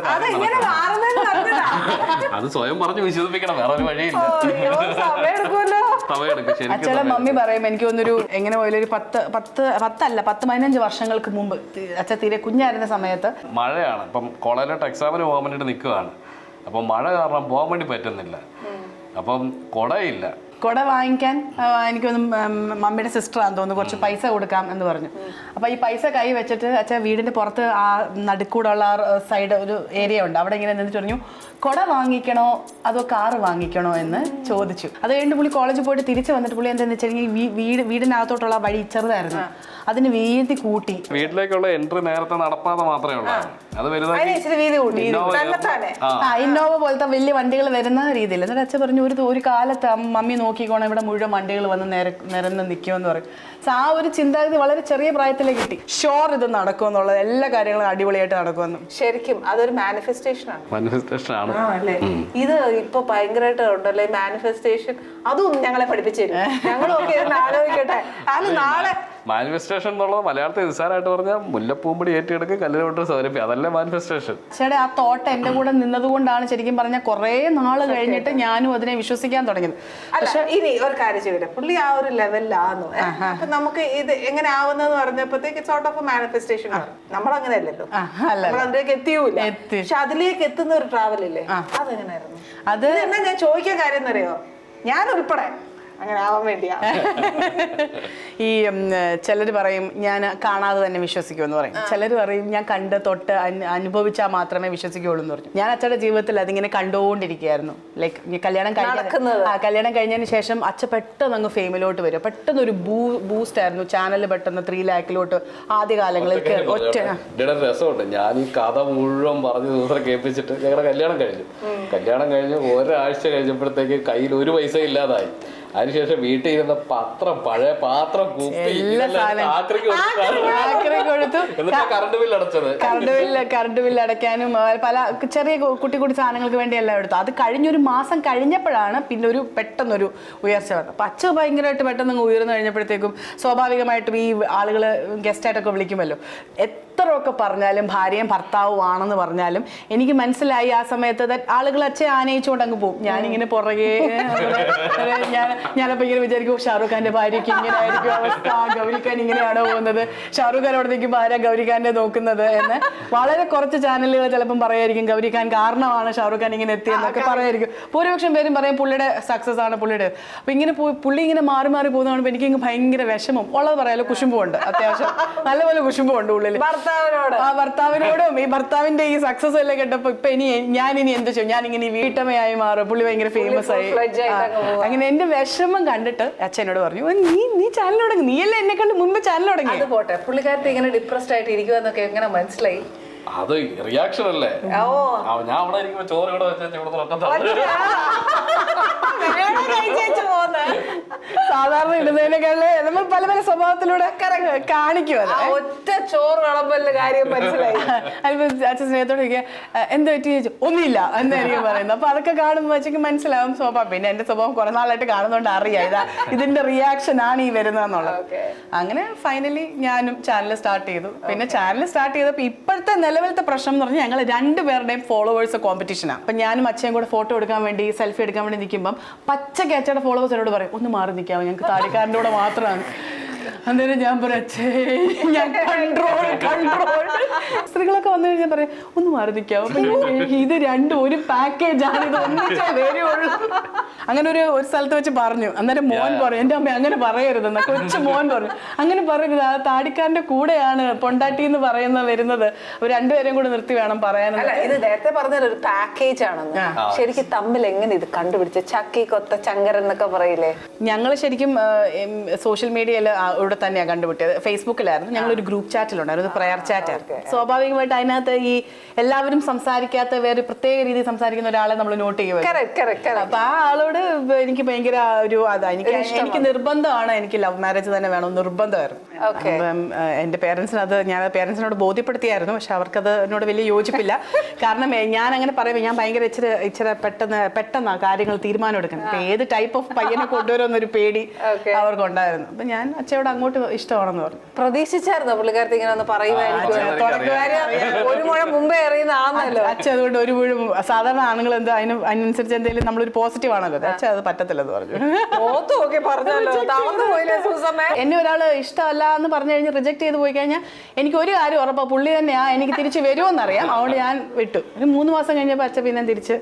അത് സ്വയം പറഞ്ഞു വിശദിപ്പിക്കണം വേറെ ഒരു വഴിയില്ല. അച്ഛടെ മമ്മി പറയും എനിക്ക് തോന്നുന്നൊരു എങ്ങനെ പോയാലും ഒരു പത്ത് പത്ത് പത്തല്ല പത്ത് പതിനഞ്ച് വർഷങ്ങൾക്ക് മുമ്പ് അച്ഛ അച്ഛൻ തീരെ കുഞ്ഞായിരുന്ന സമയത്ത് മഴയാണ്. ഇപ്പം കോളേജിലോട്ട് എക്സാമിന് പോകാൻ വേണ്ടിയിട്ട് നിൽക്കുകയാണ് അപ്പം മഴ കാരണം പോകാൻ വേണ്ടി പറ്റുന്നില്ല. അപ്പം കുടയില്ല. കുട വാങ്ങിക്കാൻ എനിക്കൊന്ന് മമ്മിയുടെ സിസ്റ്റർ ആണെന്ന് തോന്നുന്നു കുറച്ച് പൈസ കൊടുക്കാം എന്ന് പറഞ്ഞു. അപ്പൊ ഈ പൈസ കൈ വെച്ചിട്ട് അച്ഛൻ വീടിന്റെ പുറത്ത് ആ നടുക്കൂടുള്ള സൈഡ് ഒരു ഏരിയ ഉണ്ട്. അവിടെ ഇങ്ങനെ നിന്നിട്ട് പറഞ്ഞു കുട വാങ്ങിക്കണോ അതോ കാറ് വാങ്ങിക്കണോ എന്ന് ചോദിച്ചു. അത് കഴിഞ്ഞിട്ട് പുള്ളി കോളേജിൽ പോയിട്ട് തിരിച്ചു വന്നിട്ട് പുള്ളി എന്താണെന്ന് വെച്ചിട്ടുണ്ടെങ്കിൽ വീട് വീടിനകത്തോട്ടുള്ള വഴി ചെറുതായിരുന്നു. അതിന് വീതി കൂട്ടി. വീട്ടിലേക്കുള്ള എൻട്രി നേരത്തെ നടപ്പാതെ മാത്രമേ ഉള്ളൂ. അത് ഇന്നോവ ആ. ആ ഇന്നോവ പോലത്തെ വലിയ വണ്ടികൾ വരുന്ന രീതിയിൽ എന്നിട്ട് അച്ഛൻ പറഞ്ഞു ഒരു ഒരു കാലത്ത് മമ്മി മമ്മി നോക്കിക്കോണം ഇവിടെ മുഴുവൻ വണ്ടികൾ വന്ന് നിര നിരന്ന് നിൽക്കുമെന്ന് പറയും. So ആ ഒരു ചിന്താഗതി വളരെ ചെറിയ പ്രായത്തിലേ കിട്ടി. ഷോർ ഇത് നടക്കുമെന്നുള്ളത് എല്ലാ കാര്യങ്ങളും അടിപൊളിയായിട്ട് നടക്കുമെന്ന്. ശരിക്കും അതൊരു മാനിഫെസ്റ്റേഷൻ ആണ്. മാനിഫെസ്റ്റേഷൻ ആണ്. ആ, അല്ലേ? ഇത് ഇപ്പൊ ഭയങ്കരമായിട്ട് ഉണ്ടല്ലേ മാനിഫെസ്റ്റേഷൻ അതും ഞങ്ങളെ പഠിപ്പിച്ചു തരും. ഞങ്ങളും ഒക്കെ ഇരുന്ന് ആലോചിക്കട്ടെ. അത് നാളെ മാനിഫെസ്റ്റേഷൻ എന്നുള്ളത് മലയാളത്തിൽ നിസ്സാരമായിട്ട് പറഞ്ഞാൽ മുല്ലപ്പൂമ്പടി ഏറ്റെടുക്കുക കല്ലിലോട്ട് സൗരഭ്യം അതല്ലേ മാനിഫെസ്റ്റേഷൻ ചേട്ടാ ആ തോട്ട് എന്റെ കൂടെ നിന്നതുകൊണ്ടാണ് ശരിക്കും പറഞ്ഞാൽ കുറേ നാൾ കഴിഞ്ഞിട്ട് ഞാനും അതിനെ വിശ്വസിക്കാൻ തുടങ്ങിയത്. അല്ല ഇനി ഒരു കാര്യം ചെയ്യില്ല പുള്ളി ആ ഒരു ലെവലിലാന്നു അപ്പൊ നമുക്ക് ഇത് എങ്ങനെ ആവുന്നെന്ന് പറഞ്ഞപ്പോഴത്തേക്ക് സോർട്ട് ഓഫ് മാനിഫെസ്റ്റേഷൻ നമ്മൾ അങ്ങനെ അല്ലല്ലോ. അല്ല. നമ്മൾ അതിലേക്ക് എത്തിയൂല എത്തി. പക്ഷെ അതിലേക്ക് എത്തുന്ന ഒരു ട്രാവൽ ഇല്ലേ? അതെങ്ങനെയായിരുന്നു? അത് എന്നാ ഞാൻ ചോദിക്കാൻ കാര്യം എന്നറിയോ ഞാൻ ഉൾപ്പെടെ അങ്ങനെ ആവാൻ വേണ്ടിയാ. ഈ ചിലർ പറയും ഞാൻ കാണാതെ തന്നെ വിശ്വസിക്കൂ എന്ന് പറയും ചിലർ പറയും ഞാൻ കണ്ട് തൊട്ട് അനു- അനുഭവിച്ചാൽ മാത്രമേ വിശ്വസിക്കുകയുള്ളൂ എന്ന് പറഞ്ഞു ഞാൻ അച്ഛയുടെ ജീവിതത്തിൽ അതിങ്ങനെ കണ്ടുകൊണ്ടിരിക്കുകയായിരുന്നു ലൈക്ക് കല്യാണം കഴിഞ്ഞ ആ കല്യാണം കഴിഞ്ഞതിന് ശേഷം അച്ഛ പെട്ടെന്ന് അങ്ങ് ഫെയിമിലോട്ട് വരും. പെട്ടെന്ന് ഒരു ബൂ ബൂസ്റ്റ് ആയിരുന്നു. ചാനൽ പെട്ടെന്ന് ത്രീ ലാക്കിലോട്ട് ആദ്യ കാലങ്ങളിൽ ഒറ്റ രസമുണ്ട്. ഞാൻ ഈ കഥ മുഴുവൻ പറഞ്ഞ് ദിവസം കേൾപ്പിച്ചിട്ട് ഞങ്ങളുടെ കല്യാണം കഴിഞ്ഞു. കല്യാണം കഴിഞ്ഞ് ഒരാഴ്ച കഴിഞ്ഞപ്പോഴത്തേക്ക് കയ്യിൽ ഒരു പൈസ ഇല്ലാതായി. അതിനുശേഷം വീട്ടിൽ ഇരുന്ന പത്രം പഴയ പാത്രം കറണ്ട് ബില്ല് അടച്ചത്. കറണ്ട് ബില്ല് കറണ്ട് ബില്ല് അടയ്ക്കാനും പല ചെറിയ കുട്ടി കുട്ടി സാധനങ്ങൾക്ക് വേണ്ടി എല്ലാം എടുത്തു. അത് കഴിഞ്ഞൊരു മാസം കഴിഞ്ഞപ്പോഴാണ് പിന്നെ ഒരു പെട്ടെന്നൊരു ഉയർച്ച വന്നത്. അപ്പം അച്ഛൻ ഭയങ്കരമായിട്ട് പെട്ടെന്ന് ഉയർന്നു കഴിഞ്ഞപ്പോഴത്തേക്കും സ്വാഭാവികമായിട്ടും ഈ ആളുകൾ ഗസ്റ്റായിട്ടൊക്കെ വിളിക്കുമല്ലോ. എത്രയൊക്കെ പറഞ്ഞാലും ഭാര്യയും ഭർത്താവും ആണെന്ന് പറഞ്ഞാലും എനിക്ക് മനസ്സിലായി ആ സമയത്ത് ആളുകൾ അച്ഛൻ ആനയിച്ചുകൊണ്ട് അങ്ങ് പോകും. ഞാനിങ്ങനെ പുറകെ [LAUGHS] ഞാൻ ഞാനപ്പോൾ ഇങ്ങനെ വിചാരിക്കും ഷാറുഖ് ഖാന്റെ ഭാര്യയ്ക്ക് ഇങ്ങനെ ആയിരിക്കും അവസ്ഥ ഗൗരി ഖാൻ ഇങ്ങനെയാണോ പോകുന്നത്? ഷാറുഖ് ഖാൻ അവിടെ നിൽക്കുമ്പോൾ ആരാ ഗൗരി ഖാന്റെ നോക്കുന്നത്? എന്ന് വളരെ കുറച്ച് ചാനലുകൾ ചിലപ്പം പറയായിരിക്കും ഗൗരി ഖാൻ കാരണമാണ് ഷാറുഖ് ഖാൻ ഇങ്ങനെ എത്തിയെന്നൊക്കെ പറയായിരിക്കും. ഭൂരിപക്ഷം പേരും പറയും പുള്ളിയുടെ സക്സസ് ആണ് പുള്ളിയുടെ അപ്പൊ ഇങ്ങനെ പുള്ളി ഇങ്ങനെ മാറി മാറി പോകുന്നതാണ് എനിക്ക് ഇങ്ങനെ ഭയങ്കര വിഷമം. ഉള്ളത് പറയാലോ കുശുമ്പുണ്ട് അത്യാവശ്യം. നല്ലപോലെ കുശുമ്പുണ്ട് ഉള്ളിൽ ഭർത്താവിനോട്. ആ ഭർത്താവിനോടും ഈ ഭർത്താവിന്റെ ഈ സക്സസ് അല്ലേ കേട്ടപ്പോ ഇപ്പൊ ഇനി ഞാൻ ഇനി എന്ത് ചെയ്യും? ഞാൻ ഇങ്ങനെ ഈ വീട്ടമ്മയായി മാറും പുള്ളി ഭയങ്കര ഫേമസ് ആയി. അങ്ങനെ എന്റെ വിഷമം കണ്ടിട്ട് അച്ഛനോട് പറഞ്ഞു നീ നീ ചാനൽ തുടങ്ങി. നീ നീയല്ലേ എന്നെ കണ്ട് മുമ്പ് ചാനൽ തുടങ്ങി അത് പോട്ടെ. പുള്ളിക്കാരത്തെ ഇങ്ങനെ ഡിപ്രസ്ഡ് ആയിട്ട് ഇരിക്കുമെന്നൊക്കെ എങ്ങനെ മനസ്സിലായി. അത് റിയാക്ഷൻ അല്ലേ? ഞാൻ അവിടെ ഇരിക്കുമ്പോ ചോറ് ഇവിടെ വെച്ചാൽ ഇവിടെ. സാധാരണ ഇടുന്നതിനേക്കാൾ നമ്മൾ പല പല സ്വഭാവത്തിലൂടെ കാണിക്കും ഒറ്റ ചോറ് വിളമ്പലിന്റെ കാര്യം മനസ്സിലായി. [LAUGHS] അതിപ്പോ അച്ഛൻ സ്നേഹത്തോട് ഇരിക്കുക എന്ത് പറ്റി? ചോദിച്ചു ഒന്നുമില്ല എന്നായിരിക്കും പറയുന്നത്. അപ്പൊ അതൊക്കെ കാണുമ്പോൾ വെച്ചെങ്കിൽ മനസ്സിലാവും സ്വഭാവം. പിന്നെ എന്റെ സ്വഭാവം കുറെ നാളായിട്ട് കാണുന്നതുകൊണ്ട് അറിയാം. ഇതാ ഇതിന്റെ റിയാക്ഷൻ ആണ് ഈ വരുന്നതെന്നുള്ളത്. അങ്ങനെ ഫൈനലി ഞാനും ചാനൽ സ്റ്റാർട്ട് ചെയ്തു. പിന്നെ ചാനൽ സ്റ്റാർട്ട് ചെയ്തപ്പോ ഇപ്പോഴത്തെ നിലവിലത്തെ പ്രശ്നം എന്ന് പറഞ്ഞാൽ ഞങ്ങൾ രണ്ടുപേരുടെയും ഫോളോവേഴ്സ് കോമ്പറ്റീഷനാണ് അപ്പം ഞാനും അച്ഛയും കൂടെ ഫോട്ടോ എടുക്കാൻ വേണ്ടി സെൽഫി എടുക്കാൻ വേണ്ടി നിൽക്കുമ്പം പച്ച കേച്ചയുടെ ഫോളോവേഴ്സ് എന്നോട് പറയും ഒന്ന് മാറി നിൽക്കാമോ ഞങ്ങൾക്ക് താടിക്കാരന്റെ കൂടെ മാത്രമാണ്. അന്നേരം ഞാൻ പറയും ഞാൻ കൺട്രോൾ കൺട്രോൾ സ്ത്രീകളൊക്കെ വന്നു കഴിഞ്ഞാൽ പറയാം ഒന്ന് മാറി അപ്പൊ ഇത് രണ്ടും ഒരു പാക്കേജാണ് ആണ്. ഇത് ഒന്നിച്ചേ വരുള്ളൂ. അങ്ങനെ ഒരു ഒരു സ്ഥലത്ത് വെച്ച് പറഞ്ഞു. അന്നേരം മോൻ പറയും എന്റെ അമ്മ അങ്ങനെ പറയരുത് കൊച്ചു മോൻ പറഞ്ഞു അങ്ങനെ പറയരുത്. ആ താടിക്കാരന്റെ കൂടെയാണ് പൊണ്ടാട്ടി എന്ന് പറയുന്ന വരുന്നത്. രണ്ടുപേരെയും കൂടെ നിർത്തി വേണം പറയാൻ ഇത് നേരത്തെ പറഞ്ഞ ഒരു പാക്കേജ് ആണെന്ന്. ശരിക്കും തമ്മിൽ എങ്ങനെ ഇത് കണ്ടുപിടിച്ച? ചക്കി കൊത്ത ചങ്കരൻ എന്നൊക്കെ പറയില്ലേ? ഞങ്ങൾ ശരിക്കും സോഷ്യൽ മീഡിയയിൽ ഇവിടെ തന്നെയാണ് കണ്ടുപിട്ടിയത് ഫേസ്ബുക്കിലായിരുന്നു ഞങ്ങളൊരു ഗ്രൂപ്പ് ചാറ്റിലുണ്ടായിരുന്നു ഒരു പ്രയർ ചാറ്റായിരുന്നു സ്വാഭാവികമായിട്ട് അതിനകത്ത് ഈ എല്ലാവരും സംസാരിക്കാത്ത വേറെ പ്രത്യേക രീതിയിൽ സംസാരിക്കുന്ന ഒരാളെ നമ്മൾ നോട്ട് ചെയ്യുക അപ്പൊ ആ ആളോട് എനിക്ക് ഭയങ്കര ഒരു അതാ. എനിക്ക് എനിക്ക് നിർബന്ധമാണ് എനിക്ക് ലവ് മാരേജ് തന്നെ വേണം. നിർബന്ധമായിരുന്നു. എന്റെ പേരൻസിന് അത് ഞാൻ പേരൻസിനോട് ബോധ്യപ്പെടുത്തിയായിരുന്നു. പക്ഷെ അവർക്കത് എന്നോട് വലിയ യോജിപ്പില്ല. കാരണം ഞാൻ അങ്ങനെ പറയുമ്പോൾ ഞാൻ ഭയങ്കര ഇച്ചിരി ഇച്ചിരി പെട്ടെന്ന് പെട്ടെന്ന് കാര്യങ്ങൾ തീരുമാനം എടുക്കണം ഏത് ടൈപ്പ് ഓഫ് പയ്യനെ കൊണ്ടുവരുമെന്നൊരു പേടി. അവർക്കുണ്ടായിരുന്നു. അപ്പൊ ഞാൻ അച്ഛയോട് അങ്ങോട്ട് ഇഷ്ടമാണെന്ന് പറഞ്ഞു. പ്രതീക്ഷിച്ചായിരുന്നോ പുള്ളിക്കാരത്തി ഇങ്ങനെ ഒന്ന് പറയുമായിരിക്കും അച്ഛ ഒരു മുഴ മുമ്പേ എറിയുന്ന ആണല്ലോ അച്ഛൻ അതുകൊണ്ട് ഒരു മുഴുവൻ സാധാരണ ആണുങ്ങൾ എന്താ അതിന് അതിനനുസരിച്ച് എന്തെങ്കിലും നമ്മളൊരു പോസിറ്റീവ് ആണല്ലോ. അച്ഛൻ അത് പറ്റത്തില്ലെന്ന് പറഞ്ഞു. എന്നെ ഒരാൾ ഇഷ്ടമല്ല എന്ന് പറഞ്ഞു കഴിഞ്ഞ് റിജക്ട് ചെയ്ത് പോയി കഴിഞ്ഞാൽ എനിക്ക് ഒരു കാര്യം ഉറപ്പാ പുള്ളി തന്നെയാ എനിക്ക് തിരിച്ച് വരുമെന്നറിയാം. അതുകൊണ്ട് ഞാൻ വിട്ടു. ഒരു മൂന്ന് മാസം കഴിഞ്ഞപ്പോൾ അച്ഛൻ പിന്നെ തിരിച്ച്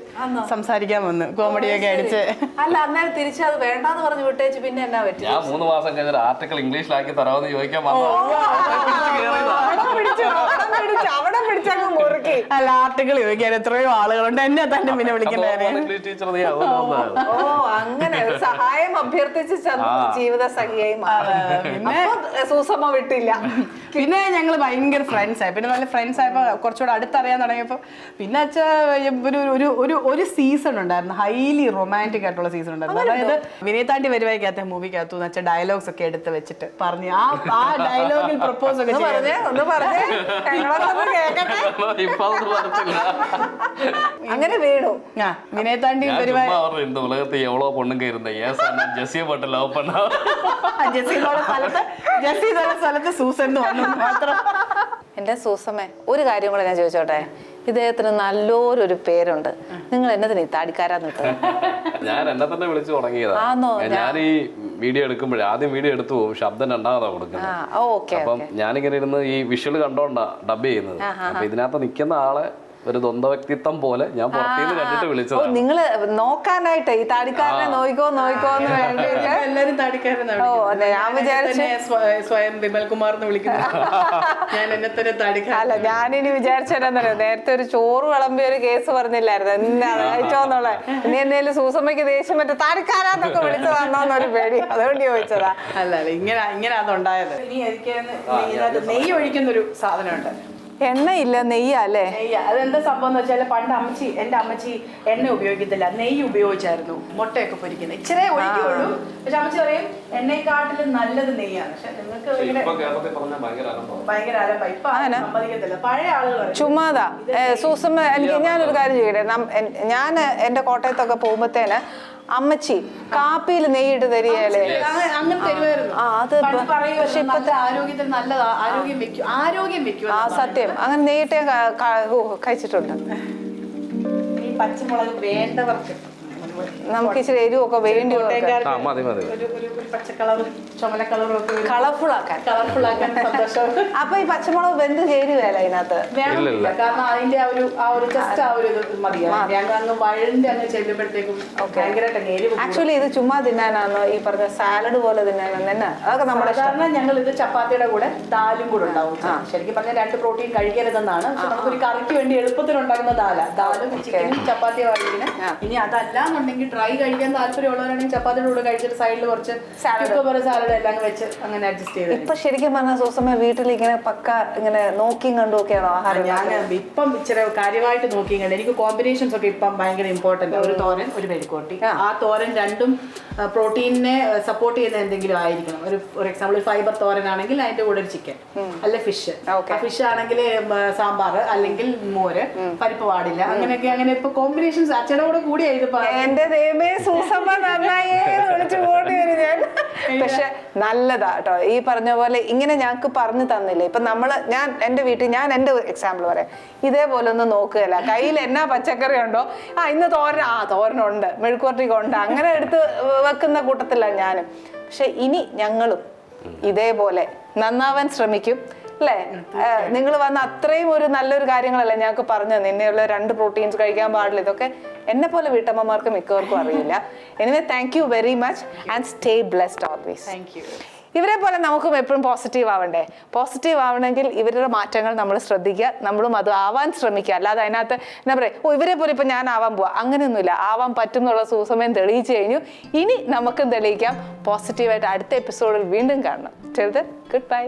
സംസാരിക്കാൻ വന്നു. കോമഡിയൊക്കെ അടിച്ച്. അല്ല അന്നേരം തിരിച്ച് അത് വേണ്ടാന്ന് പറഞ്ഞു വിട്ടേച്ച് പിന്നെ എന്നാ പറ്റി? ഞാൻ മൂന്ന് മാസം കഴിഞ്ഞ ഒരു ആർട്ടിക്കിൾ ഇംഗ്ലീഷിലാക്കി തരാമെന്ന് ചോദിക്കാൻ അല്ല ആർട്ടിക്കിൾ ചോദിക്കാൻ എത്രയോ ആളുകളുണ്ട് എന്നെ തന്നെ പിന്നെ വിളിക്കുന്നത് ഓ അങ്ങനെ ഒരു സഹായം അഭ്യർത്ഥിച്ച് ചെന്ന് ജീവിത സഖിയായി മാറി പിന്നെ സൂസമ്മ വിട്ടില്ല പിന്നെ ഞങ്ങൾ ഭയങ്കര ഫ്രണ്ട്സ് ആയി പിന്നെ നല്ല ഫ്രണ്ട്സ് ആയപ്പോൾ കുറച്ചുകൂടെ അടുത്തറിയാൻ തുടങ്ങിയപ്പോൾ പിന്നെ അച്ഛാ ഒരു ഒരു ഒരു ഒരു സീസൺ ഉണ്ടായിരുന്നു ഹൈലി റൊമാന്റിക് ആയിട്ടുള്ള സീസൺ ഉണ്ടായിരുന്നു അതായത് വിനയതാണ്ടി വരുവായിക്കകത്തെ മൂവിക്കകത്തു അച്ഛൻ ഡയലോഗ്സ് ഒക്കെ എടുത്ത് വെച്ചിട്ട് പറഞ്ഞു ആ ആ ഡയലോഗിൽ പ്രപ്പോസ് ഒക്കെ ഒന്ന് പറഞ്ഞേ ചെയ്യാൻ ഒന്ന് പറഞ്ഞേ ഞങ്ങളൊന്ന് കേക്കട്ടെ ഇപ്പൊ അതൊന്നും പറഞ്ഞില്ല അങ്ങനെ വീണു ആ വിനയതാണ്ടി ഞാൻ വരുവായി சும்மா அவர் இந்த உலகத்தை எவ்வளவு பொண்ணுங்க இருந்தேன் ஏன் சார் நான் ஜெஸ்ஸியை மட்டும் லவ் பண்ணா ജസീദോടെ സ്ഥലത്ത് ജസീദോടെ സ്ഥലത്ത് സൂസൻ എന്ന് വന്നു മാത്രം എന്റെ സൂസമ്മേ ഒരു കാര്യം കൂടെ ഞാൻ ചോദിച്ചോട്ടെ ഇദ്ദേഹത്തിന് നല്ലൊരു പേരുണ്ട്. നിങ്ങൾ എന്നതിന് ഈ താടിക്കാരാന്ന് [LAUGHS] ഞാൻ എന്നെ തന്നെ വിളിച്ചു തുടങ്ങിയതാ. ആന്നോ? ഞാൻ ഈ വീഡിയോ എടുക്കുമ്പോഴേ ആദ്യം വീഡിയോ എടുത്തു പോകും ശബ്ദം രണ്ടാമതാ കൊടുക്കുന്നത്. അപ്പം ഞാനിങ്ങനെ ഇരുന്ന് ഈ വിഷ്വൽ കണ്ടോണ്ടാ ഡബ് ചെയ്യുന്നത്. അപ്പൊ ഇതിനകത്ത് നിൽക്കുന്ന ആളെ ഒരു ദ്വന്ദ്വ വ്യക്തിത്വം പോലെ ഞാൻ പുറത്തുനിന്ന് കണ്ടിട്ട് വിളിച്ചത് നിങ്ങൾ നിങ്ങൾ നോക്കാനായിട്ട് ഈ താടിക്കാരനെ നോയിക്കോ നോയിക്കോ എന്ന് വേണ്ടിയിട്ട്? എല്ലാരും. അതെ, ഞാൻ വിചാരിച്ചു- സ്വയം കുമാർ എന്ന് വിളിക്കുന്നു. [LAUGHS] ഞാൻ എന്നെ തന്നെ താടിക്കാരൻ അല്ല ഞാനിനി വിചാരിച്ചെന്നല്ലോ നേരത്തെ ഒരു ചോറ് വിളമ്പിയ ഒരു കേസ് പറഞ്ഞില്ലായിരുന്നു. എന്നാ ഏറ്റോന്നുള്ള ഇനി എന്തേലും സൂസമ്മയ്ക്ക് ദേഷ്യം മറ്റേ താടിക്കാരാന്നൊക്കെ വിളിച്ചു തന്നോന്നൊരു പേടി. അതുകൊണ്ട് ചോദിച്ചതാ. അല്ല ഇങ്ങനെ ഇങ്ങനെ അതുണ്ടായത്. ഇനി എനിക്ക് നെയ്യ് നെയ്യ് ഒഴിക്കുന്ന ഒരു സാധനമുണ്ട്. എണ്ണയില്ല നെയ്യാ അല്ലേ നെയ്യ്. അതെന്താ സംഭവം എന്ന് വെച്ചാൽ പണ്ട് അമ്മച്ചി എന്റെ അമ്മച്ചി എണ്ണ ഉപയോഗിക്കത്തില്ല. നെയ്യ് ഉപയോഗിച്ചായിരുന്നു മുട്ടയൊക്കെ പൊരിക്കുന്നത്. ഇച്ചിരി ഒഴിക്കുള്ളൂ. പക്ഷെ അമ്മച്ചി പറയും എണ്ണയെക്കാട്ടിലും നല്ലത് നെയ്യാണ്. പക്ഷെ നിങ്ങൾക്ക് ഭയങ്കര ഇപ്പൊ ആരും സമ്മതിക്കത്തില്ല. പഴയ ആളുകൾ പറയും. ചുമ്മാതാ സൂസമ്മ എനിക്ക് ഞാനൊരു കാര്യം ചെയ്യട്ടെ. ഞാൻ എന്റെ കോട്ടയത്തൊക്കെ പോകുമ്പത്തേന് അമ്മച്ചി കാപ്പിയിൽ നെയ്യിട്ട് തരികയല്ലേ അങ്ങനെ അങ്ങനെ തരുമായിരുന്നു. ആ, അത് പണ്ട് ഇപ്പൊ- പറയുമായിരുന്നു, പക്ഷെ നല്ല ആരോഗ്യത്തിന് നല്ലതാ ആരോഗ്യം വെക്കും ആരോഗ്യം വെക്കും ആ സത്യം. അങ്ങനെ നെയ്യിട്ട് കഴിച്ചിട്ടുണ്ട്. ഈ പച്ചമുളക് വേണ്ടവർക്ക് നമുക്ക് ഇച്ചിരി എരിവൊക്കെ വേണ്ടി ആ മതി മതി. ഒരു ഒരു ഒരു പച്ച കളറും ചുമല കളറും ഒക്കെ കളർഫുൾ ആക്കാൻ കളർഫുൾ ആക്കാൻ സന്തോഷം. അപ്പൊ ഈ പച്ചമുളക് വെന്ത് ചേരുവല്ല അതിനകത്ത് വേണമില്ല കാരണം അതിന്റെ ആ ഒരു ആ ഒരു ജസ്റ്റ് ആ ഒരു ഇത് മതിയാണ്. ഞങ്ങൾ അങ്ങ് വഴണ്ട് അങ്ങ് ചെല്ലുമ്പോഴത്തേക്കും ഭയങ്കരമായിട്ട് എരിവ് ആക്ച്വലി ഇത് ചുമ്മാ തിന്നാനാണോ ഈ പറഞ്ഞ സാലഡ് പോലെ തിന്നാനാണ് തന്നെ. അതൊക്കെ നമ്മുടെ സാധാരണ ഞങ്ങൾ ഇത് ചപ്പാത്തിയുടെ കൂടെ ദാലും കൂടെ ഉണ്ടാവും. ശരിക്കും പറഞ്ഞാൽ രണ്ട് പ്രോട്ടീൻ കഴിക്കരുതെന്നാണ്. നമുക്ക് നമുക്കൊരു കറിക്ക് വേണ്ടി എളുപ്പത്തിൽ ഉണ്ടാക്കുന്ന ദാല ദാലും ചിക്കനും ചപ്പാത്തിയും ആയിരിക്കുന്നത് ഇനി അതല്ലാന്നുണ്ടെങ്കിൽ ഡ്രൈ കഴിക്കാൻ താല്പര്യമുള്ളവരാണെങ്കിൽ ചപ്പാത്തിയുടെ കൂടെ കഴിച്ചിട്ട് സൈഡിൽ കുറച്ച് സാലഡ് സാലഡ് എല്ലാം വെച്ച് അങ്ങനെ അഡ്ജസ്റ്റ് ചെയ്ത് ഇപ്പൊ ശരിക്കും പറഞ്ഞ സൂസമ്മ വീട്ടിൽ ഇങ്ങനെ പക്ക ഇങ്ങനെ നോക്കിയും കണ്ടുമൊക്കെയാണോ ആഹാരം ഞാൻ ഇപ്പം ഇച്ചിരി കാര്യമായിട്ട് നോക്കി കണ്ടു. എനിക്ക് കോമ്പിനേഷൻസ് ഒക്കെ ഇപ്പം ഭയങ്കര ഇമ്പോർട്ടന്റ് ഒരു തോരൻ ഒരു മെഴുക്കോട്ടി ആ. തോരൻ രണ്ടും പ്രോട്ടീനെ സപ്പോർട്ട് ചെയ്യുന്ന എന്തെങ്കിലും ആയിരിക്കണം. ഒരു ഫോർ എക്സാമ്പിൾ ഫൈബർ തോരൻ ആണെങ്കിൽ അതിന്റെ കൂടെ ഒരു ചിക്കൻ അല്ലെ ഫിഷ്. ഫിഷ് ആണെങ്കിൽ സാമ്പാർ അല്ലെങ്കിൽ മോര് പരിപ്പ് പാടില്ല അങ്ങനെയൊക്കെ അങ്ങനെ ഇപ്പൊ കോമ്പിനേഷൻസ് അച്ഛനോട് കൂടി കൂടിയാ ഇത് പ- എന്റെ ദൈവമേ സൂസമ്മ നന്നായി വിളിച്ചു പോകേണ്ടി വരും ഞാൻ. പക്ഷെ നല്ലതാ കേട്ടോ ഈ പറഞ്ഞ പോലെ ഇങ്ങനെ ഞങ്ങൾക്ക് പറഞ്ഞു തന്നില്ലേ. ഇപ്പൊ നമ്മൾ ഞാൻ എന്റെ വീട്ടിൽ ഞാൻ എന്റെ എക്സാമ്പിൾ പറയാം. ഇതേപോലെ ഒന്ന് നോക്കുകയല്ല. കയ്യിൽ എന്നാ പച്ചക്കറി ഉണ്ടോ? ആ ഇന്ന് തോരൻ ആ തോരനുണ്ട്. മെഴുക്കുവരട്ടിക്ക് ഉണ്ട് അങ്ങനെ എടുത്ത് വെക്കുന്ന കൂട്ടത്തിലാണ് ഞാനും. പക്ഷെ ഇനി ഞങ്ങളും ഇതേപോലെ നന്നാവാൻ ശ്രമിക്കും. അല്ലേ? നിങ്ങൾ വന്ന അത്രയും ഒരു നല്ലൊരു കാര്യങ്ങളല്ലേ ഞങ്ങൾക്ക് പറഞ്ഞു തന്നെ ഇന്നെയുള്ള രണ്ട് പ്രോട്ടീൻസ് കഴിക്കാൻ പാടില്ല. ഇതൊക്കെ എന്നെ പോലെ വീട്ടമ്മമാർക്ക് മിക്കവർക്കും അറിയില്ല. Anyway thank you very much and stay blessed always thank you ഇവരെ പോലെ നമുക്കും എപ്പോഴും പോസിറ്റീവ് ആവണ്ടേ? പോസിറ്റീവ് ആവണമെങ്കിൽ ഇവരുടെ മാറ്റങ്ങൾ നമ്മൾ ശ്രദ്ധിക്കുക നമ്മളും അത് ആവാൻ ശ്രമിക്കുക. അല്ലാതെ അതിനകത്ത് എന്താ പറയുക ഓ ഇവരെ പോലെ ഇപ്പം ഞാൻ ആവാൻ പോവാ. അങ്ങനെയൊന്നുമില്ല. ആവാൻ പറ്റും എന്നുള്ള സുസമയം തെളിയിച്ചു കഴിഞ്ഞു. ഇനി നമുക്കും തെളിയിക്കാം. പോസിറ്റീവായിട്ട് അടുത്ത എപ്പിസോഡിൽ വീണ്ടും കാണണം. ചെറുത് ഗുഡ് ബൈ